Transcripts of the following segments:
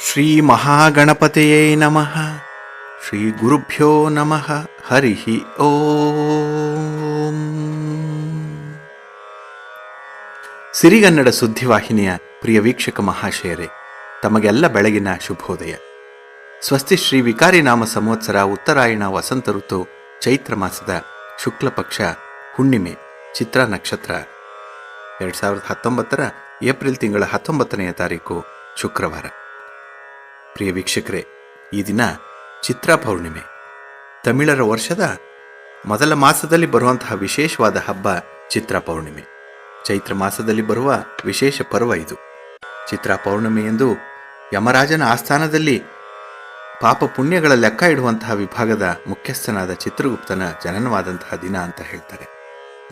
ಶ್ರೀ ಮಹಾಗಣಪತಿಯೇ ನಮಃ ಶ್ರೀ ಗುರುಭ್ಯೋ ನಮಃ ಹರಿ ಓಂ ಸಿರಿಗನ್ನಡ ಸುದ್ದಿವಾಹಿನಿಯ ಪ್ರಿಯ ವೀಕ್ಷಕ ಮಹಾಶಯರೇ, ತಮಗೆಲ್ಲ ಬೆಳಗಿನ ಶುಭೋದಯ. ಸ್ವಸ್ತಿ ಶ್ರೀ ವಿಕಾರಿ ನಾಮ ಸಂವತ್ಸರ ಉತ್ತರಾಯಣ ವಸಂತ ಋತು ಚೈತ್ರ ಮಾಸದ ಶುಕ್ಲ ಪಕ್ಷ ಹುಣ್ಣಿಮೆ, ಚಿತ್ರ ನಕ್ಷತ್ರ. ಎರಡು ಸಾವಿರದ ಹತ್ತೊಂಬತ್ತರ ಏಪ್ರಿಲ್ ತಿಂಗಳ ಹತ್ತೊಂಬತ್ತನೆಯ ತಾರೀಕು ಶುಕ್ರವಾರ. ಪ್ರಿಯ ವೀಕ್ಷಕರೇ, ಈ ದಿನ ಚಿತ್ರ ಪೌರ್ಣಿಮೆ. ತಮಿಳರ ವರ್ಷದ ಮೊದಲ ಮಾಸದಲ್ಲಿ ಬರುವಂತಹ ವಿಶೇಷವಾದ ಹಬ್ಬ ಚಿತ್ರ ಪೌರ್ಣಿಮೆ. ಚೈತ್ರ ಮಾಸದಲ್ಲಿ ಬರುವ ವಿಶೇಷ ಪರ್ವ ಇದು. ಚಿತ್ರ ಪೌರ್ಣಿಮೆ ಎಂದು ಯಮರಾಜನ ಆಸ್ಥಾನದಲ್ಲಿ ಪಾಪ ಪುಣ್ಯಗಳ ಲೆಕ್ಕ ಇಡುವಂತಹ ವಿಭಾಗದ ಮುಖ್ಯಸ್ಥನಾದ ಚಿತ್ರಗುಪ್ತನ ಜನನವಾದಂತಹ ದಿನ ಅಂತ ಹೇಳ್ತಾರೆ.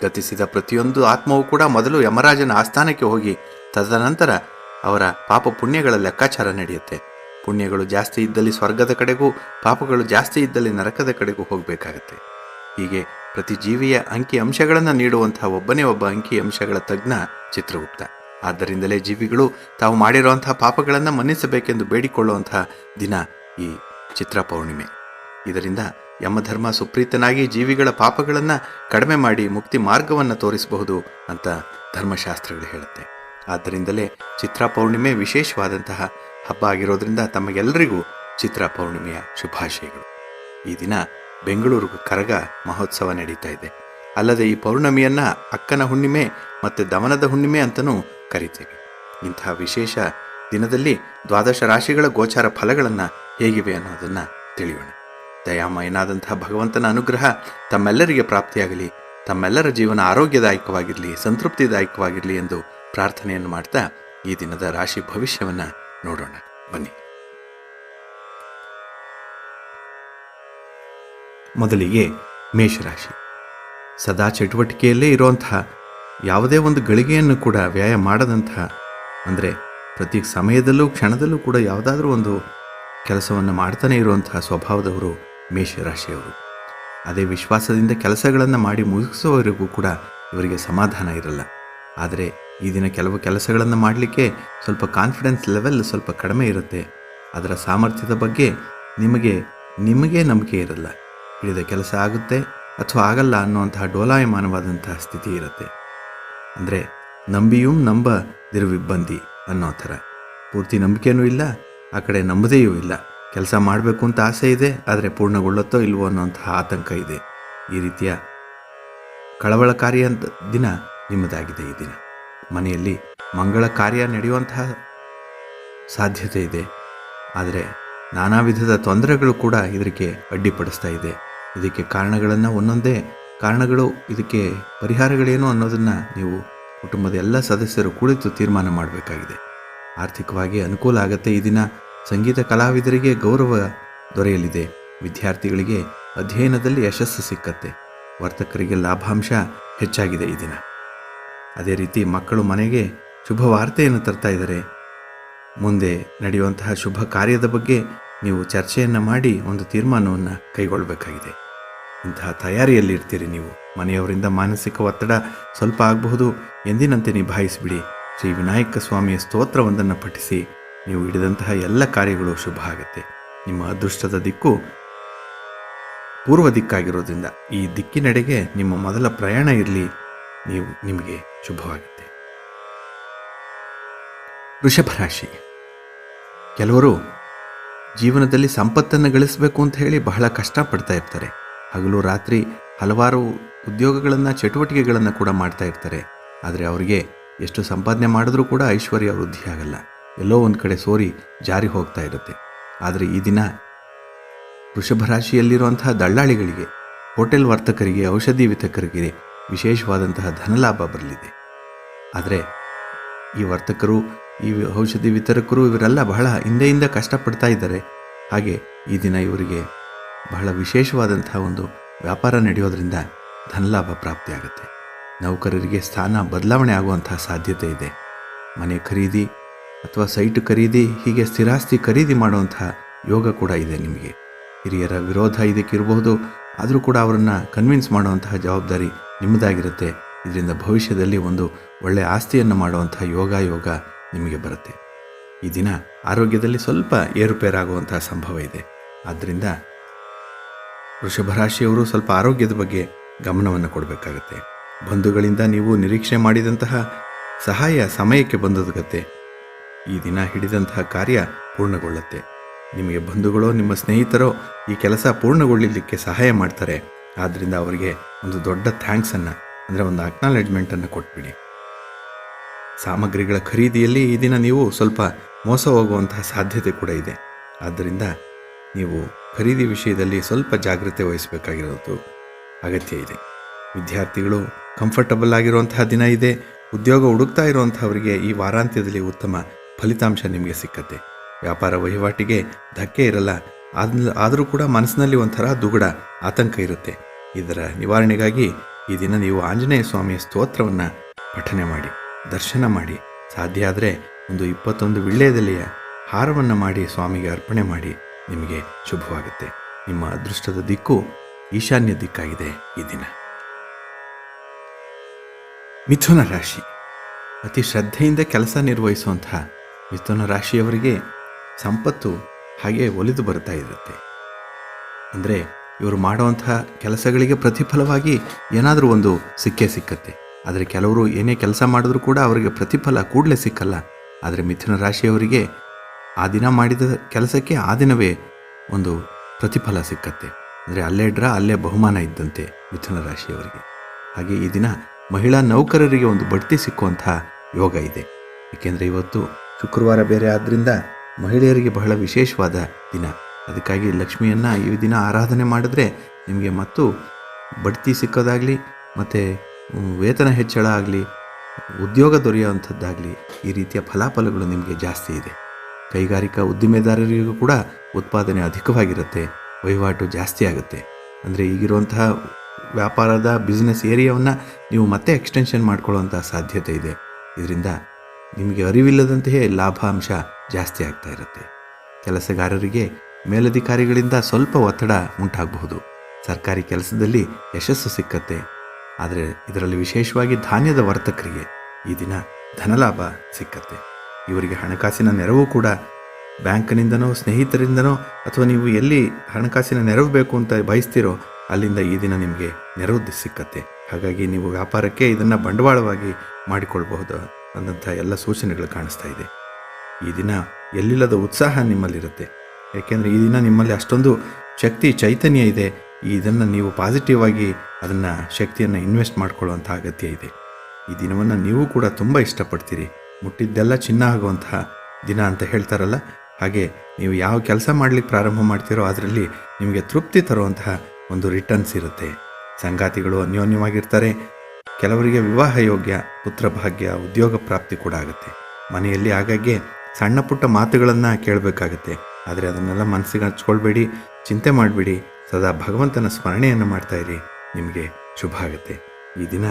ಗತಿಸಿದ ಪ್ರತಿಯೊಂದು ಆತ್ಮವೂ ಕೂಡ ಮೊದಲು ಯಮರಾಜನ ಆಸ್ಥಾನಕ್ಕೆ ಹೋಗಿ ತದನಂತರ ಅವರ ಪಾಪ ಪುಣ್ಯಗಳ ಲೆಕ್ಕಾಚಾರ ನಡೆಯುತ್ತೆ. ಪುಣ್ಯಗಳು ಜಾಸ್ತಿ ಇದ್ದಲ್ಲಿ ಸ್ವರ್ಗದ ಕಡೆಗೂ, ಪಾಪಗಳು ಜಾಸ್ತಿ ಇದ್ದಲ್ಲಿ ನರಕದ ಕಡೆಗೂ ಹೋಗಬೇಕಾಗತ್ತೆ. ಹೀಗೆ ಪ್ರತಿ ಜೀವಿಯ ಅಂಕಿ ಅಂಶಗಳನ್ನು ನೀಡುವಂತಹ ಒಬ್ಬನೇ ಒಬ್ಬ ಅಂಕಿ ಅಂಶಗಳ ತಜ್ಞ ಚಿತ್ರಗುಪ್ತ. ಆದ್ದರಿಂದಲೇ ಜೀವಿಗಳು ತಾವು ಮಾಡಿರುವಂತಹ ಪಾಪಗಳನ್ನು ಮನ್ನಿಸಬೇಕೆಂದು ಬೇಡಿಕೊಳ್ಳುವಂತಹ ದಿನ ಈ ಚಿತ್ರ ಪೌರ್ಣಿಮೆ. ಇದರಿಂದ ಯಮಧರ್ಮ ಸುಪ್ರೀತನಾಗಿ ಜೀವಿಗಳ ಪಾಪಗಳನ್ನು ಕಡಿಮೆ ಮಾಡಿ ಮುಕ್ತಿ ಮಾರ್ಗವನ್ನು ತೋರಿಸಬಹುದು ಅಂತ ಧರ್ಮಶಾಸ್ತ್ರಗಳು ಹೇಳುತ್ತೆ. ಆದ್ದರಿಂದಲೇ ಚಿತ್ರ ಪೌರ್ಣಿಮೆ ವಿಶೇಷವಾದಂತಹ ಹಬ್ಬ ಆಗಿರೋದ್ರಿಂದ ತಮಗೆಲ್ಲರಿಗೂ ಚಿತ್ರ ಪೌರ್ಣಿಮೆಯ ಶುಭಾಶಯಗಳು. ಈ ದಿನ ಬೆಂಗಳೂರು ಕರಗ ಮಹೋತ್ಸವ ನಡೀತಾ ಇದೆ. ಅಲ್ಲದೆ ಈ ಪೌರ್ಣಮಿಯನ್ನ ಅಕ್ಕನ ಹುಣ್ಣಿಮೆ ಮತ್ತು ದಮನದ ಹುಣ್ಣಿಮೆ ಅಂತಲೂ ಕರಿತೇವೆ. ಇಂತಹ ವಿಶೇಷ ದಿನದಲ್ಲಿ ದ್ವಾದಶ ರಾಶಿಗಳ ಗೋಚಾರ ಫಲಗಳನ್ನು ಹೇಗಿವೆ ಅನ್ನೋದನ್ನು ತಿಳಿಯೋಣ. ದಯಾಮಯನಾದಂತಹ ಭಗವಂತನ ಅನುಗ್ರಹ ತಮ್ಮೆಲ್ಲರಿಗೆ ಪ್ರಾಪ್ತಿಯಾಗಲಿ, ತಮ್ಮೆಲ್ಲರ ಜೀವನ ಆರೋಗ್ಯದಾಯಕವಾಗಿರಲಿ, ಸಂತೃಪ್ತಿದಾಯಕವಾಗಿರಲಿ ಎಂದು ಪ್ರಾರ್ಥನೆಯನ್ನು ಮಾಡ್ತಾ ಈ ದಿನದ ರಾಶಿ ಭವಿಷ್ಯವನ್ನು ನೋಡೋಣ. ಬನ್ನಿ. ಮೊದಲಿಗೆ ಮೇಷರಾಶಿ. ಸದಾ ಚಟುವಟಿಕೆಯಲ್ಲೇ ಇರುವಂತಹ ಯಾವುದೇ ಒಂದು ಗಳಿಗೆಯನ್ನು ಕೂಡ ವ್ಯಯ ಮಾಡದಂತಹ ಅಂದರೆ ಪ್ರತಿ ಸಮಯದಲ್ಲೂ ಕ್ಷಣದಲ್ಲೂ ಕೂಡ ಯಾವುದಾದ್ರೂ ಒಂದು ಕೆಲಸವನ್ನು ಮಾಡ್ತಾನೆ ಇರುವಂತಹ ಸ್ವಭಾವದವರು ಮೇಷರಾಶಿಯವರು. ಅದೇ ವಿಶ್ವಾಸದಿಂದ ಕೆಲಸಗಳನ್ನು ಮಾಡಿ ಮುಗಿಸುವವರೆಗೂ ಕೂಡ ಇವರಿಗೆ ಸಮಾಧಾನ ಇರಲ್ಲ. ಆದರೆ ಈ ದಿನ ಕೆಲವು ಕೆಲಸಗಳನ್ನು ಮಾಡಲಿಕ್ಕೆ ಸ್ವಲ್ಪ ಕಾನ್ಫಿಡೆನ್ಸ್ ಲೆವೆಲ್ ಸ್ವಲ್ಪ ಕಡಿಮೆ ಇರುತ್ತೆ. ಅದರ ಸಾಮರ್ಥ್ಯದ ಬಗ್ಗೆ ನಿಮಗೆ ನಿಮಗೆ ನಂಬಿಕೆ ಇರಲ್ಲ. ಹಿಡಿದ ಕೆಲಸ ಆಗುತ್ತೆ ಅಥವಾ ಆಗಲ್ಲ ಅನ್ನುವಂತಹ ಡೋಲಾಯಮಾನವಾದಂತಹ ಸ್ಥಿತಿ ಇರುತ್ತೆ. ಅಂದರೆ ನಂಬಿಯೂ ನಂಬದಿರುವಿಬ್ಬಂದಿ ಅನ್ನೋ ಥರ. ಪೂರ್ತಿ ನಂಬಿಕೆಯೂ ಇಲ್ಲ, ಆ ಕಡೆ ನಂಬದೆಯೂ ಇಲ್ಲ. ಕೆಲಸ ಮಾಡಬೇಕು ಅಂತ ಆಸೆ ಇದೆ, ಆದರೆ ಪೂರ್ಣಗೊಳ್ಳುತ್ತೋ ಇಲ್ವೋ ಅನ್ನೋಂತಹ ಆತಂಕ ಇದೆ. ಈ ರೀತಿಯ ಕಳವಳಕಾರಿ ಅಂತ ದಿನ ನಿಮ್ಮದಾಗಿದೆ ಈ ದಿನ. ಮನೆಯಲ್ಲಿ ಮಂಗಳ ಕಾರ್ಯ ನಡೆಯುವಂತಹ ಸಾಧ್ಯತೆ ಇದೆ. ಆದರೆ ನಾನಾ ವಿಧದ ತೊಂದರೆಗಳು ಕೂಡ ಇದಕ್ಕೆ ಅಡ್ಡಿಪಡಿಸ್ತಾ ಇದೆ. ಇದಕ್ಕೆ ಕಾರಣಗಳನ್ನು ಒಂದೊಂದೇ ಕಾರಣಗಳು, ಇದಕ್ಕೆ ಪರಿಹಾರಗಳೇನು ಅನ್ನೋದನ್ನು ನೀವು ಕುಟುಂಬದ ಎಲ್ಲ ಸದಸ್ಯರು ಕುಳಿತು ತೀರ್ಮಾನ ಮಾಡಬೇಕಾಗಿದೆ. ಆರ್ಥಿಕವಾಗಿ ಅನುಕೂಲ ಆಗುತ್ತೆ ಈ ದಿನ. ಸಂಗೀತ ಕಲಾವಿದರಿಗೆ ಗೌರವ ದೊರೆಯಲಿದೆ. ವಿದ್ಯಾರ್ಥಿಗಳಿಗೆ ಅಧ್ಯಯನದಲ್ಲಿ ಯಶಸ್ಸು ಸಿಕ್ಕತ್ತೆ. ವರ್ತಕರಿಗೆ ಲಾಭಾಂಶ ಹೆಚ್ಚಾಗಿದೆ ಈ ದಿನ. ಅದೇ ರೀತಿ ಮಕ್ಕಳು ಮನೆಗೆ ಶುಭ ವಾರ್ತೆಯನ್ನು ತರ್ತಾ ಇದ್ದಾರೆ. ಮುಂದೆ ನಡೆಯುವಂತಹ ಶುಭ ಕಾರ್ಯದ ಬಗ್ಗೆ ನೀವು ಚರ್ಚೆಯನ್ನು ಮಾಡಿ ಒಂದು ತೀರ್ಮಾನವನ್ನು ಕೈಗೊಳ್ಳಬೇಕಾಗಿದೆ ಇಂತಹ ತಯಾರಿಯಲ್ಲಿ ಇರ್ತೀರಿ ನೀವು. ಮನೆಯವರಿಂದ ಮಾನಸಿಕ ಒತ್ತಡ ಸ್ವಲ್ಪ ಆಗಬಹುದು. ಎಂದಿನಂತೆ ನಿಭಾಯಿಸಿಬಿಡಿ. ಶ್ರೀ ವಿನಾಯಕ ಸ್ವಾಮಿಯ ಸ್ತೋತ್ರವೊಂದನ್ನು ಪಠಿಸಿ. ನೀವು ಹಿಡಿದಂತಹ ಎಲ್ಲ ಕಾರ್ಯಗಳು ಶುಭ ಆಗುತ್ತೆ. ನಿಮ್ಮ ಅದೃಷ್ಟದ ದಿಕ್ಕು ಪೂರ್ವ ದಿಕ್ಕಾಗಿರೋದ್ರಿಂದ ಈ ದಿಕ್ಕಿನೆಡೆಗೆ ನಿಮ್ಮ ಮೊದಲ ಪ್ರಯಾಣ ಇರಲಿ. ನೀವು ನಿಮಗೆ ಶುಭವಾಗುತ್ತೆ ವೃಷಭ ರಾಶಿ, ಕೆಲವರು ಜೀವನದಲ್ಲಿ ಸಂಪತ್ತನ್ನು ಗಳಿಸಬೇಕು ಅಂತ ಹೇಳಿ ಬಹಳ ಕಷ್ಟಪಡ್ತಾ ಇರ್ತಾರೆ. ಹಗಲು ರಾತ್ರಿ ಹಲವಾರು ಉದ್ಯೋಗಗಳನ್ನು, ಚಟುವಟಿಕೆಗಳನ್ನು ಕೂಡ ಮಾಡ್ತಾ ಇರ್ತಾರೆ. ಆದರೆ ಅವರಿಗೆ ಎಷ್ಟು ಸಂಪಾದನೆ ಮಾಡಿದ್ರೂ ಕೂಡ ಐಶ್ವರ್ಯ ವೃದ್ಧಿ ಆಗಲ್ಲ. ಎಲ್ಲೋ ಒಂದು ಕಡೆ ಸೋರಿ ಜಾರಿ ಹೋಗ್ತಾ ಇರುತ್ತೆ. ಆದರೆ ಈ ದಿನ ವೃಷಭ ರಾಶಿಯಲ್ಲಿರುವಂತಹ ದಳ್ಳಾಳಿಗಳಿಗೆ, ಹೋಟೆಲ್ ವರ್ತಕರಿಗೆ, ಔಷಧಿ ವಿತಕರಿಗೆ ವಿಶೇಷವಾದಂತಹ ಧನಲಾಭ ಬರಲಿದೆ. ಆದರೆ ಈ ವರ್ತಕರು, ಈ ಔಷಧಿ ವಿತರಕರು ಇವರೆಲ್ಲ ಬಹಳ ಹಿಂದೆಯಿಂದ ಕಷ್ಟಪಡ್ತಾ ಇದ್ದಾರೆ. ಹಾಗೆ ಈ ದಿನ ಇವರಿಗೆ ಬಹಳ ವಿಶೇಷವಾದಂತಹ ಒಂದು ವ್ಯಾಪಾರ ನಡೆಯೋದ್ರಿಂದ ಧನಲಾಭ ಪ್ರಾಪ್ತಿಯಾಗುತ್ತೆ. ನೌಕರರಿಗೆ ಸ್ಥಾನ ಬದಲಾವಣೆ ಆಗುವಂತಹ ಸಾಧ್ಯತೆ ಇದೆ. ಮನೆ ಖರೀದಿ ಅಥವಾ ಸೈಟ್ ಖರೀದಿ, ಹೀಗೆ ಸ್ಥಿರಾಸ್ತಿ ಖರೀದಿ ಮಾಡುವಂತಹ ಯೋಗ ಕೂಡ ಇದೆ ನಿಮಗೆ. ಹಿರಿಯರ ವಿರೋಧ ಇದಕ್ಕಿರಬಹುದು ಆದರೂ ಕೂಡ ಅವರನ್ನು ಕನ್ವಿನ್ಸ್ ಮಾಡುವಂತಹ ಜವಾಬ್ದಾರಿ ನಿಮ್ಮದಾಗಿರುತ್ತೆ. ಇದರಿಂದ ಭವಿಷ್ಯದಲ್ಲಿ ಒಂದು ಒಳ್ಳೆಯ ಆಸ್ತಿಯನ್ನು ಮಾಡುವಂಥ ಯೋಗ ಯೋಗ ನಿಮಗೆ ಬರುತ್ತೆ. ಈ ದಿನ ಆರೋಗ್ಯದಲ್ಲಿ ಸ್ವಲ್ಪ ಏರುಪೇರಾಗುವಂತಹ ಸಂಭವ ಇದೆ. ಆದ್ದರಿಂದ ವೃಷಭ ರಾಶಿಯವರು ಸ್ವಲ್ಪ ಆರೋಗ್ಯದ ಬಗ್ಗೆ ಗಮನವನ್ನು ಕೊಡಬೇಕಾಗತ್ತೆ. ಬಂಧುಗಳಿಂದ ನೀವು ನಿರೀಕ್ಷೆ ಮಾಡಿದಂತಹ ಸಹಾಯ ಸಮಯಕ್ಕೆ ಬಂದದಗತ್ತೆ. ಈ ದಿನ ಹಿಡಿದಂತಹ ಕಾರ್ಯ ಪೂರ್ಣಗೊಳ್ಳುತ್ತೆ. ನಿಮಗೆ ಬಂಧುಗಳೋ, ನಿಮ್ಮ ಸ್ನೇಹಿತರೋ ಈ ಕೆಲಸ ಪೂರ್ಣಗೊಳ್ಳಲಿಕ್ಕೆ ಸಹಾಯ ಮಾಡ್ತಾರೆ. ಆದ್ದರಿಂದ ಅವರಿಗೆ ಒಂದು ದೊಡ್ಡ ಥ್ಯಾಂಕ್ಸನ್ನು ಅಂದರೆ ಒಂದು ಅಕ್ನಾಲೆಜ್ಮೆಂಟನ್ನು ಕೊಟ್ಬಿಡಿ. ಸಾಮಗ್ರಿಗಳ ಖರೀದಿಯಲ್ಲಿ ಈ ದಿನ ನೀವು ಸ್ವಲ್ಪ ಮೋಸ ಹೋಗುವಂತಹ ಸಾಧ್ಯತೆ ಕೂಡ ಇದೆ. ಆದ್ದರಿಂದ ನೀವು ಖರೀದಿ ವಿಷಯದಲ್ಲಿ ಸ್ವಲ್ಪ ಜಾಗ್ರತೆ ವಹಿಸಬೇಕಾಗಿರೋದು ಅಗತ್ಯ ಇದೆ. ವಿದ್ಯಾರ್ಥಿಗಳು ಕಂಫರ್ಟಬಲ್ ಆಗಿರುವಂತಹ ದಿನ ಇದೆ. ಉದ್ಯೋಗ ಹುಡುಕ್ತಾ ಇರುವಂಥವರಿಗೆ ಈ ವಾರಾಂತ್ಯದಲ್ಲಿ ಉತ್ತಮ ಫಲಿತಾಂಶ ನಿಮಗೆ ಸಿಕ್ಕತ್ತೆ. ವ್ಯಾಪಾರ ವಹಿವಾಟಿಗೆ ಧಕ್ಕೆ ಇರಲ್ಲ. ಆದ್ ಆದರೂ ಕೂಡ ಮನಸ್ಸಿನಲ್ಲಿ ಒಂಥರ ದುಗುಡ ಆತಂಕ ಇರುತ್ತೆ. ಇದರ ನಿವಾರಣೆಗಾಗಿ ಈ ದಿನ ನೀವು ಆಂಜನೇಯ ಸ್ವಾಮಿಯ ಸ್ತೋತ್ರವನ್ನು ಪಠನೆ ಮಾಡಿ, ದರ್ಶನ ಮಾಡಿ. ಸಾಧ್ಯ ಆದರೆ ಒಂದು ಇಪ್ಪತ್ತೊಂದು ವಿಳ್ಳೆದೆಲೆಯ ಹಾರವನ್ನು ಮಾಡಿ ಸ್ವಾಮಿಗೆ ಅರ್ಪಣೆ ಮಾಡಿ, ನಿಮಗೆ ಶುಭವಾಗುತ್ತೆ. ನಿಮ್ಮ ಅದೃಷ್ಟದ ದಿಕ್ಕು ಈಶಾನ್ಯ ದಿಕ್ಕಾಗಿದೆ ಈ ದಿನ. ಮಿಥುನ ರಾಶಿ. ಅತಿ ಶ್ರದ್ಧೆಯಿಂದ ಕೆಲಸ ನಿರ್ವಹಿಸುವಂತಹ ಮಿಥುನ ರಾಶಿಯವರಿಗೆ ಸಂಪತ್ತು ಹಾಗೆ ಒಲಿದು ಬರ್ತಾ ಇರುತ್ತೆ. ಅಂದರೆ ಇವರು ಮಾಡುವಂತಹ ಕೆಲಸಗಳಿಗೆ ಪ್ರತಿಫಲವಾಗಿ ಏನಾದರೂ ಒಂದು ಸಿಕ್ಕೇ ಸಿಕ್ಕತ್ತೆ. ಆದರೆ ಕೆಲವರು ಏನೇ ಕೆಲಸ ಮಾಡಿದ್ರೂ ಕೂಡ ಅವರಿಗೆ ಪ್ರತಿಫಲ ಕೂಡಲೇ ಸಿಕ್ಕಲ್ಲ. ಆದರೆ ಮಿಥುನ ರಾಶಿಯವರಿಗೆ ಆ ದಿನ ಮಾಡಿದ ಕೆಲಸಕ್ಕೆ ಆ ದಿನವೇ ಒಂದು ಪ್ರತಿಫಲ ಸಿಕ್ಕತ್ತೆ. ಅಂದರೆ ಅಲ್ಲೇ ಡ್ರಾ ಅಲ್ಲೇ ಬಹುಮಾನ ಇದ್ದಂತೆ ಮಿಥುನ ರಾಶಿಯವರಿಗೆ. ಹಾಗೆ ಈ ದಿನ ಮಹಿಳಾ ನೌಕರರಿಗೆ ಒಂದು ಬಡ್ತಿ ಸಿಕ್ಕುವಂತಹ ಯೋಗ ಇದೆ. ಏಕೆಂದರೆ ಇವತ್ತು ಶುಕ್ರವಾರ ಬೇರೆ ಆದ್ದರಿಂದ ಮಹಿಳೆಯರಿಗೆ ಬಹಳ ವಿಶೇಷವಾದ ದಿನ. ಅದಕ್ಕಾಗಿ ಲಕ್ಷ್ಮಿಯನ್ನು ಈ ದಿನ ಆರಾಧನೆ ಮಾಡಿದ್ರೆ ನಿಮಗೆ ಮತ್ತು ಬಡ್ತಿ ಸಿಕ್ಕೋದಾಗಲಿ, ಮತ್ತು ವೇತನ ಹೆಚ್ಚಳ ಆಗಲಿ, ಉದ್ಯೋಗ ದೊರೆಯುವಂಥದ್ದಾಗಲಿ ಈ ರೀತಿಯ ಫಲಾಫಲಗಳು ನಿಮಗೆ ಜಾಸ್ತಿ ಇದೆ. ಕೈಗಾರಿಕಾ ಉದ್ದಿಮೆದಾರರಿಗೂ ಕೂಡ ಉತ್ಪಾದನೆ ಅಧಿಕವಾಗಿರುತ್ತೆ, ವಹಿವಾಟು ಜಾಸ್ತಿ ಆಗುತ್ತೆ. ಅಂದರೆ ಈಗಿರುವಂತಹ ವ್ಯಾಪಾರದ ಬಿಸ್ನೆಸ್ ಏರಿಯಾವನ್ನು ನೀವು ಮತ್ತೆ ಎಕ್ಸ್ಟೆನ್ಷನ್ ಮಾಡ್ಕೊಳ್ಳುವಂಥ ಸಾಧ್ಯತೆ ಇದೆ. ಇದರಿಂದ ನಿಮಗೆ ಅರಿವಿಲ್ಲದಂತೆಯೇ ಲಾಭಾಂಶ ಜಾಸ್ತಿ ಆಗ್ತಾ ಇರುತ್ತೆ. ಕೆಲಸಗಾರರಿಗೆ ಮೇಲಧಿಕಾರಿಗಳಿಂದ ಸ್ವಲ್ಪ ಒತ್ತಡ ಉಂಟಾಗಬಹುದು. ಸರ್ಕಾರಿ ಕೆಲಸದಲ್ಲಿ ಯಶಸ್ಸು ಸಿಕ್ಕತ್ತೆ. ಆದರೆ ಇದರಲ್ಲಿ ವಿಶೇಷವಾಗಿ ಧಾನ್ಯದ ವರ್ತಕರಿಗೆ ಈ ದಿನ ಧನಲಾಭ ಸಿಕ್ಕತ್ತೆ. ಇವರಿಗೆ ಹಣಕಾಸಿನ ನೆರವು ಕೂಡ ಬ್ಯಾಂಕ್ನಿಂದನೋ, ಸ್ನೇಹಿತರಿಂದನೋ, ಅಥವಾ ನೀವು ಎಲ್ಲಿ ಹಣಕಾಸಿನ ನೆರವು ಬೇಕು ಅಂತ ಬಯಸ್ತೀರೋ, ಅಲ್ಲಿಂದ ಈ ದಿನ ನಿಮಗೆ ನೆರವು ಸಿಕ್ಕತ್ತೆ. ಹಾಗಾಗಿ ನೀವು ವ್ಯಾಪಾರಕ್ಕೆ ಇದನ್ನು ಬಂಡವಾಳವಾಗಿ ಮಾಡಿಕೊಳ್ಬಹುದು. ಅನ್ನಂಥ ಎಲ್ಲ ಸೂಚನೆಗಳು ಕಾಣಿಸ್ತಾ ಇದೆ. ಈ ದಿನ ಎಲ್ಲಿಲ್ಲದ ಉತ್ಸಾಹ ನಿಮ್ಮಲ್ಲಿರುತ್ತೆ. ಯಾಕೆಂದರೆ ಈ ದಿನ ನಿಮ್ಮಲ್ಲಿ ಅಷ್ಟೊಂದು ಶಕ್ತಿ, ಚೈತನ್ಯ ಇದೆ. ಇದನ್ನು ನೀವು ಪಾಸಿಟಿವ್ ಆಗಿ ಅದನ್ನು ಶಕ್ತಿಯನ್ನು ಇನ್ವೆಸ್ಟ್ ಮಾಡ್ಕೊಳ್ಳುವಂಥ ಅಗತ್ಯ ಇದೆ. ಈ ದಿನವನ್ನು ನೀವು ಕೂಡ ತುಂಬ ಇಷ್ಟಪಡ್ತೀರಿ. ಮುಟ್ಟಿದ್ದೆಲ್ಲ ಚಿನ್ನ ಆಗುವಂತಹ ದಿನ ಅಂತ ಹೇಳ್ತಾರಲ್ಲ? ಹಾಗೆ ನೀವು ಯಾವ ಕೆಲಸ ಮಾಡಲಿಕ್ಕೆ ಪ್ರಾರಂಭ ಮಾಡ್ತೀರೋ ಅದರಲ್ಲಿ ನಿಮಗೆ ತೃಪ್ತಿ ತರುವಂತಹ ಒಂದು ರಿಟರ್ನ್ಸ್ ಇರುತ್ತೆ. ಸಂಗಾತಿಗಳು ಅನ್ಯೋನ್ಯವಾಗಿರ್ತಾರೆ. ಕೆಲವರಿಗೆ ವಿವಾಹ ಯೋಗ್ಯ ಪುತ್ರ ಭಾಗ್ಯ ಉದ್ಯೋಗ ಪ್ರಾಪ್ತಿ ಕೂಡ ಆಗುತ್ತೆ. ಮನೆಯಲ್ಲಿ ಆಗಾಗ್ಗೆ ಸಣ್ಣ ಪುಟ್ಟ ಮಾತುಗಳನ್ನು ಕೇಳಬೇಕಾಗತ್ತೆ. ಆದರೆ ಅದನ್ನೆಲ್ಲ ಮನಸ್ಸಿಗೆ ಹಚ್ಕೊಳ್ಬೇಡಿ, ಚಿಂತೆ ಮಾಡಬೇಡಿ. ಸದಾ ಭಗವಂತನ ಸ್ಮರಣೆಯನ್ನು ಮಾಡ್ತಾ ಇರಿ. ನಿಮಗೆ ಶುಭ ಆಗುತ್ತೆ. ಈ ದಿನ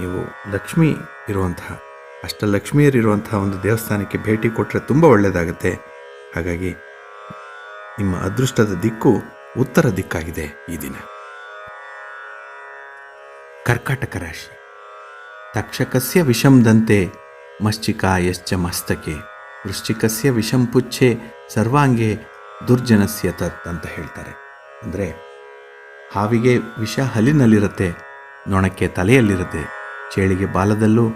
ನೀವು ಲಕ್ಷ್ಮಿ ಇರುವಂತಹ, ಅಷ್ಟಲಕ್ಷ್ಮಿಯರಿರುವಂತಹ ಒಂದು ದೇವಸ್ಥಾನಕ್ಕೆ ಭೇಟಿ ಕೊಟ್ಟರೆ ತುಂಬ ಒಳ್ಳೆಯದಾಗುತ್ತೆ ಹಾಗಾಗಿ ನಿಮ್ಮ ಅದೃಷ್ಟದ ದಿಕ್ಕು ಉತ್ತರ ದಿಕ್ಕಾಗಿದೆ ಈ ದಿನ. ಕರ್ಕಾಟಕ ರಾಶಿ. ತಕ್ಷಕಸ್ಯ ವಿಷಂ ದಂತೆ ಮಶ್ಚಿಕಾಯಶ್ಚ ಮಸ್ತಕೆ, ವೃಶ್ಚಿಕಸ್ಯ ವಿಷಂ ಪುಚ್ಛೆ ಸರ್ವಾಂಗೆ ದುರ್ಜನಸ್ಯ ತತ್ ಅಂತ ಹೇಳ್ತಾರೆ. ಅಂದರೆ ಹಾವಿಗೆ ವಿಷ ಹಲ್ಲಿನಲ್ಲಿರುತ್ತೆ, ನೊಣಕ್ಕೆ ತಲೆಯಲ್ಲಿರುತ್ತೆ, ಚೇಳಿಗೆ ಬಾಲದಲ್ಲೂ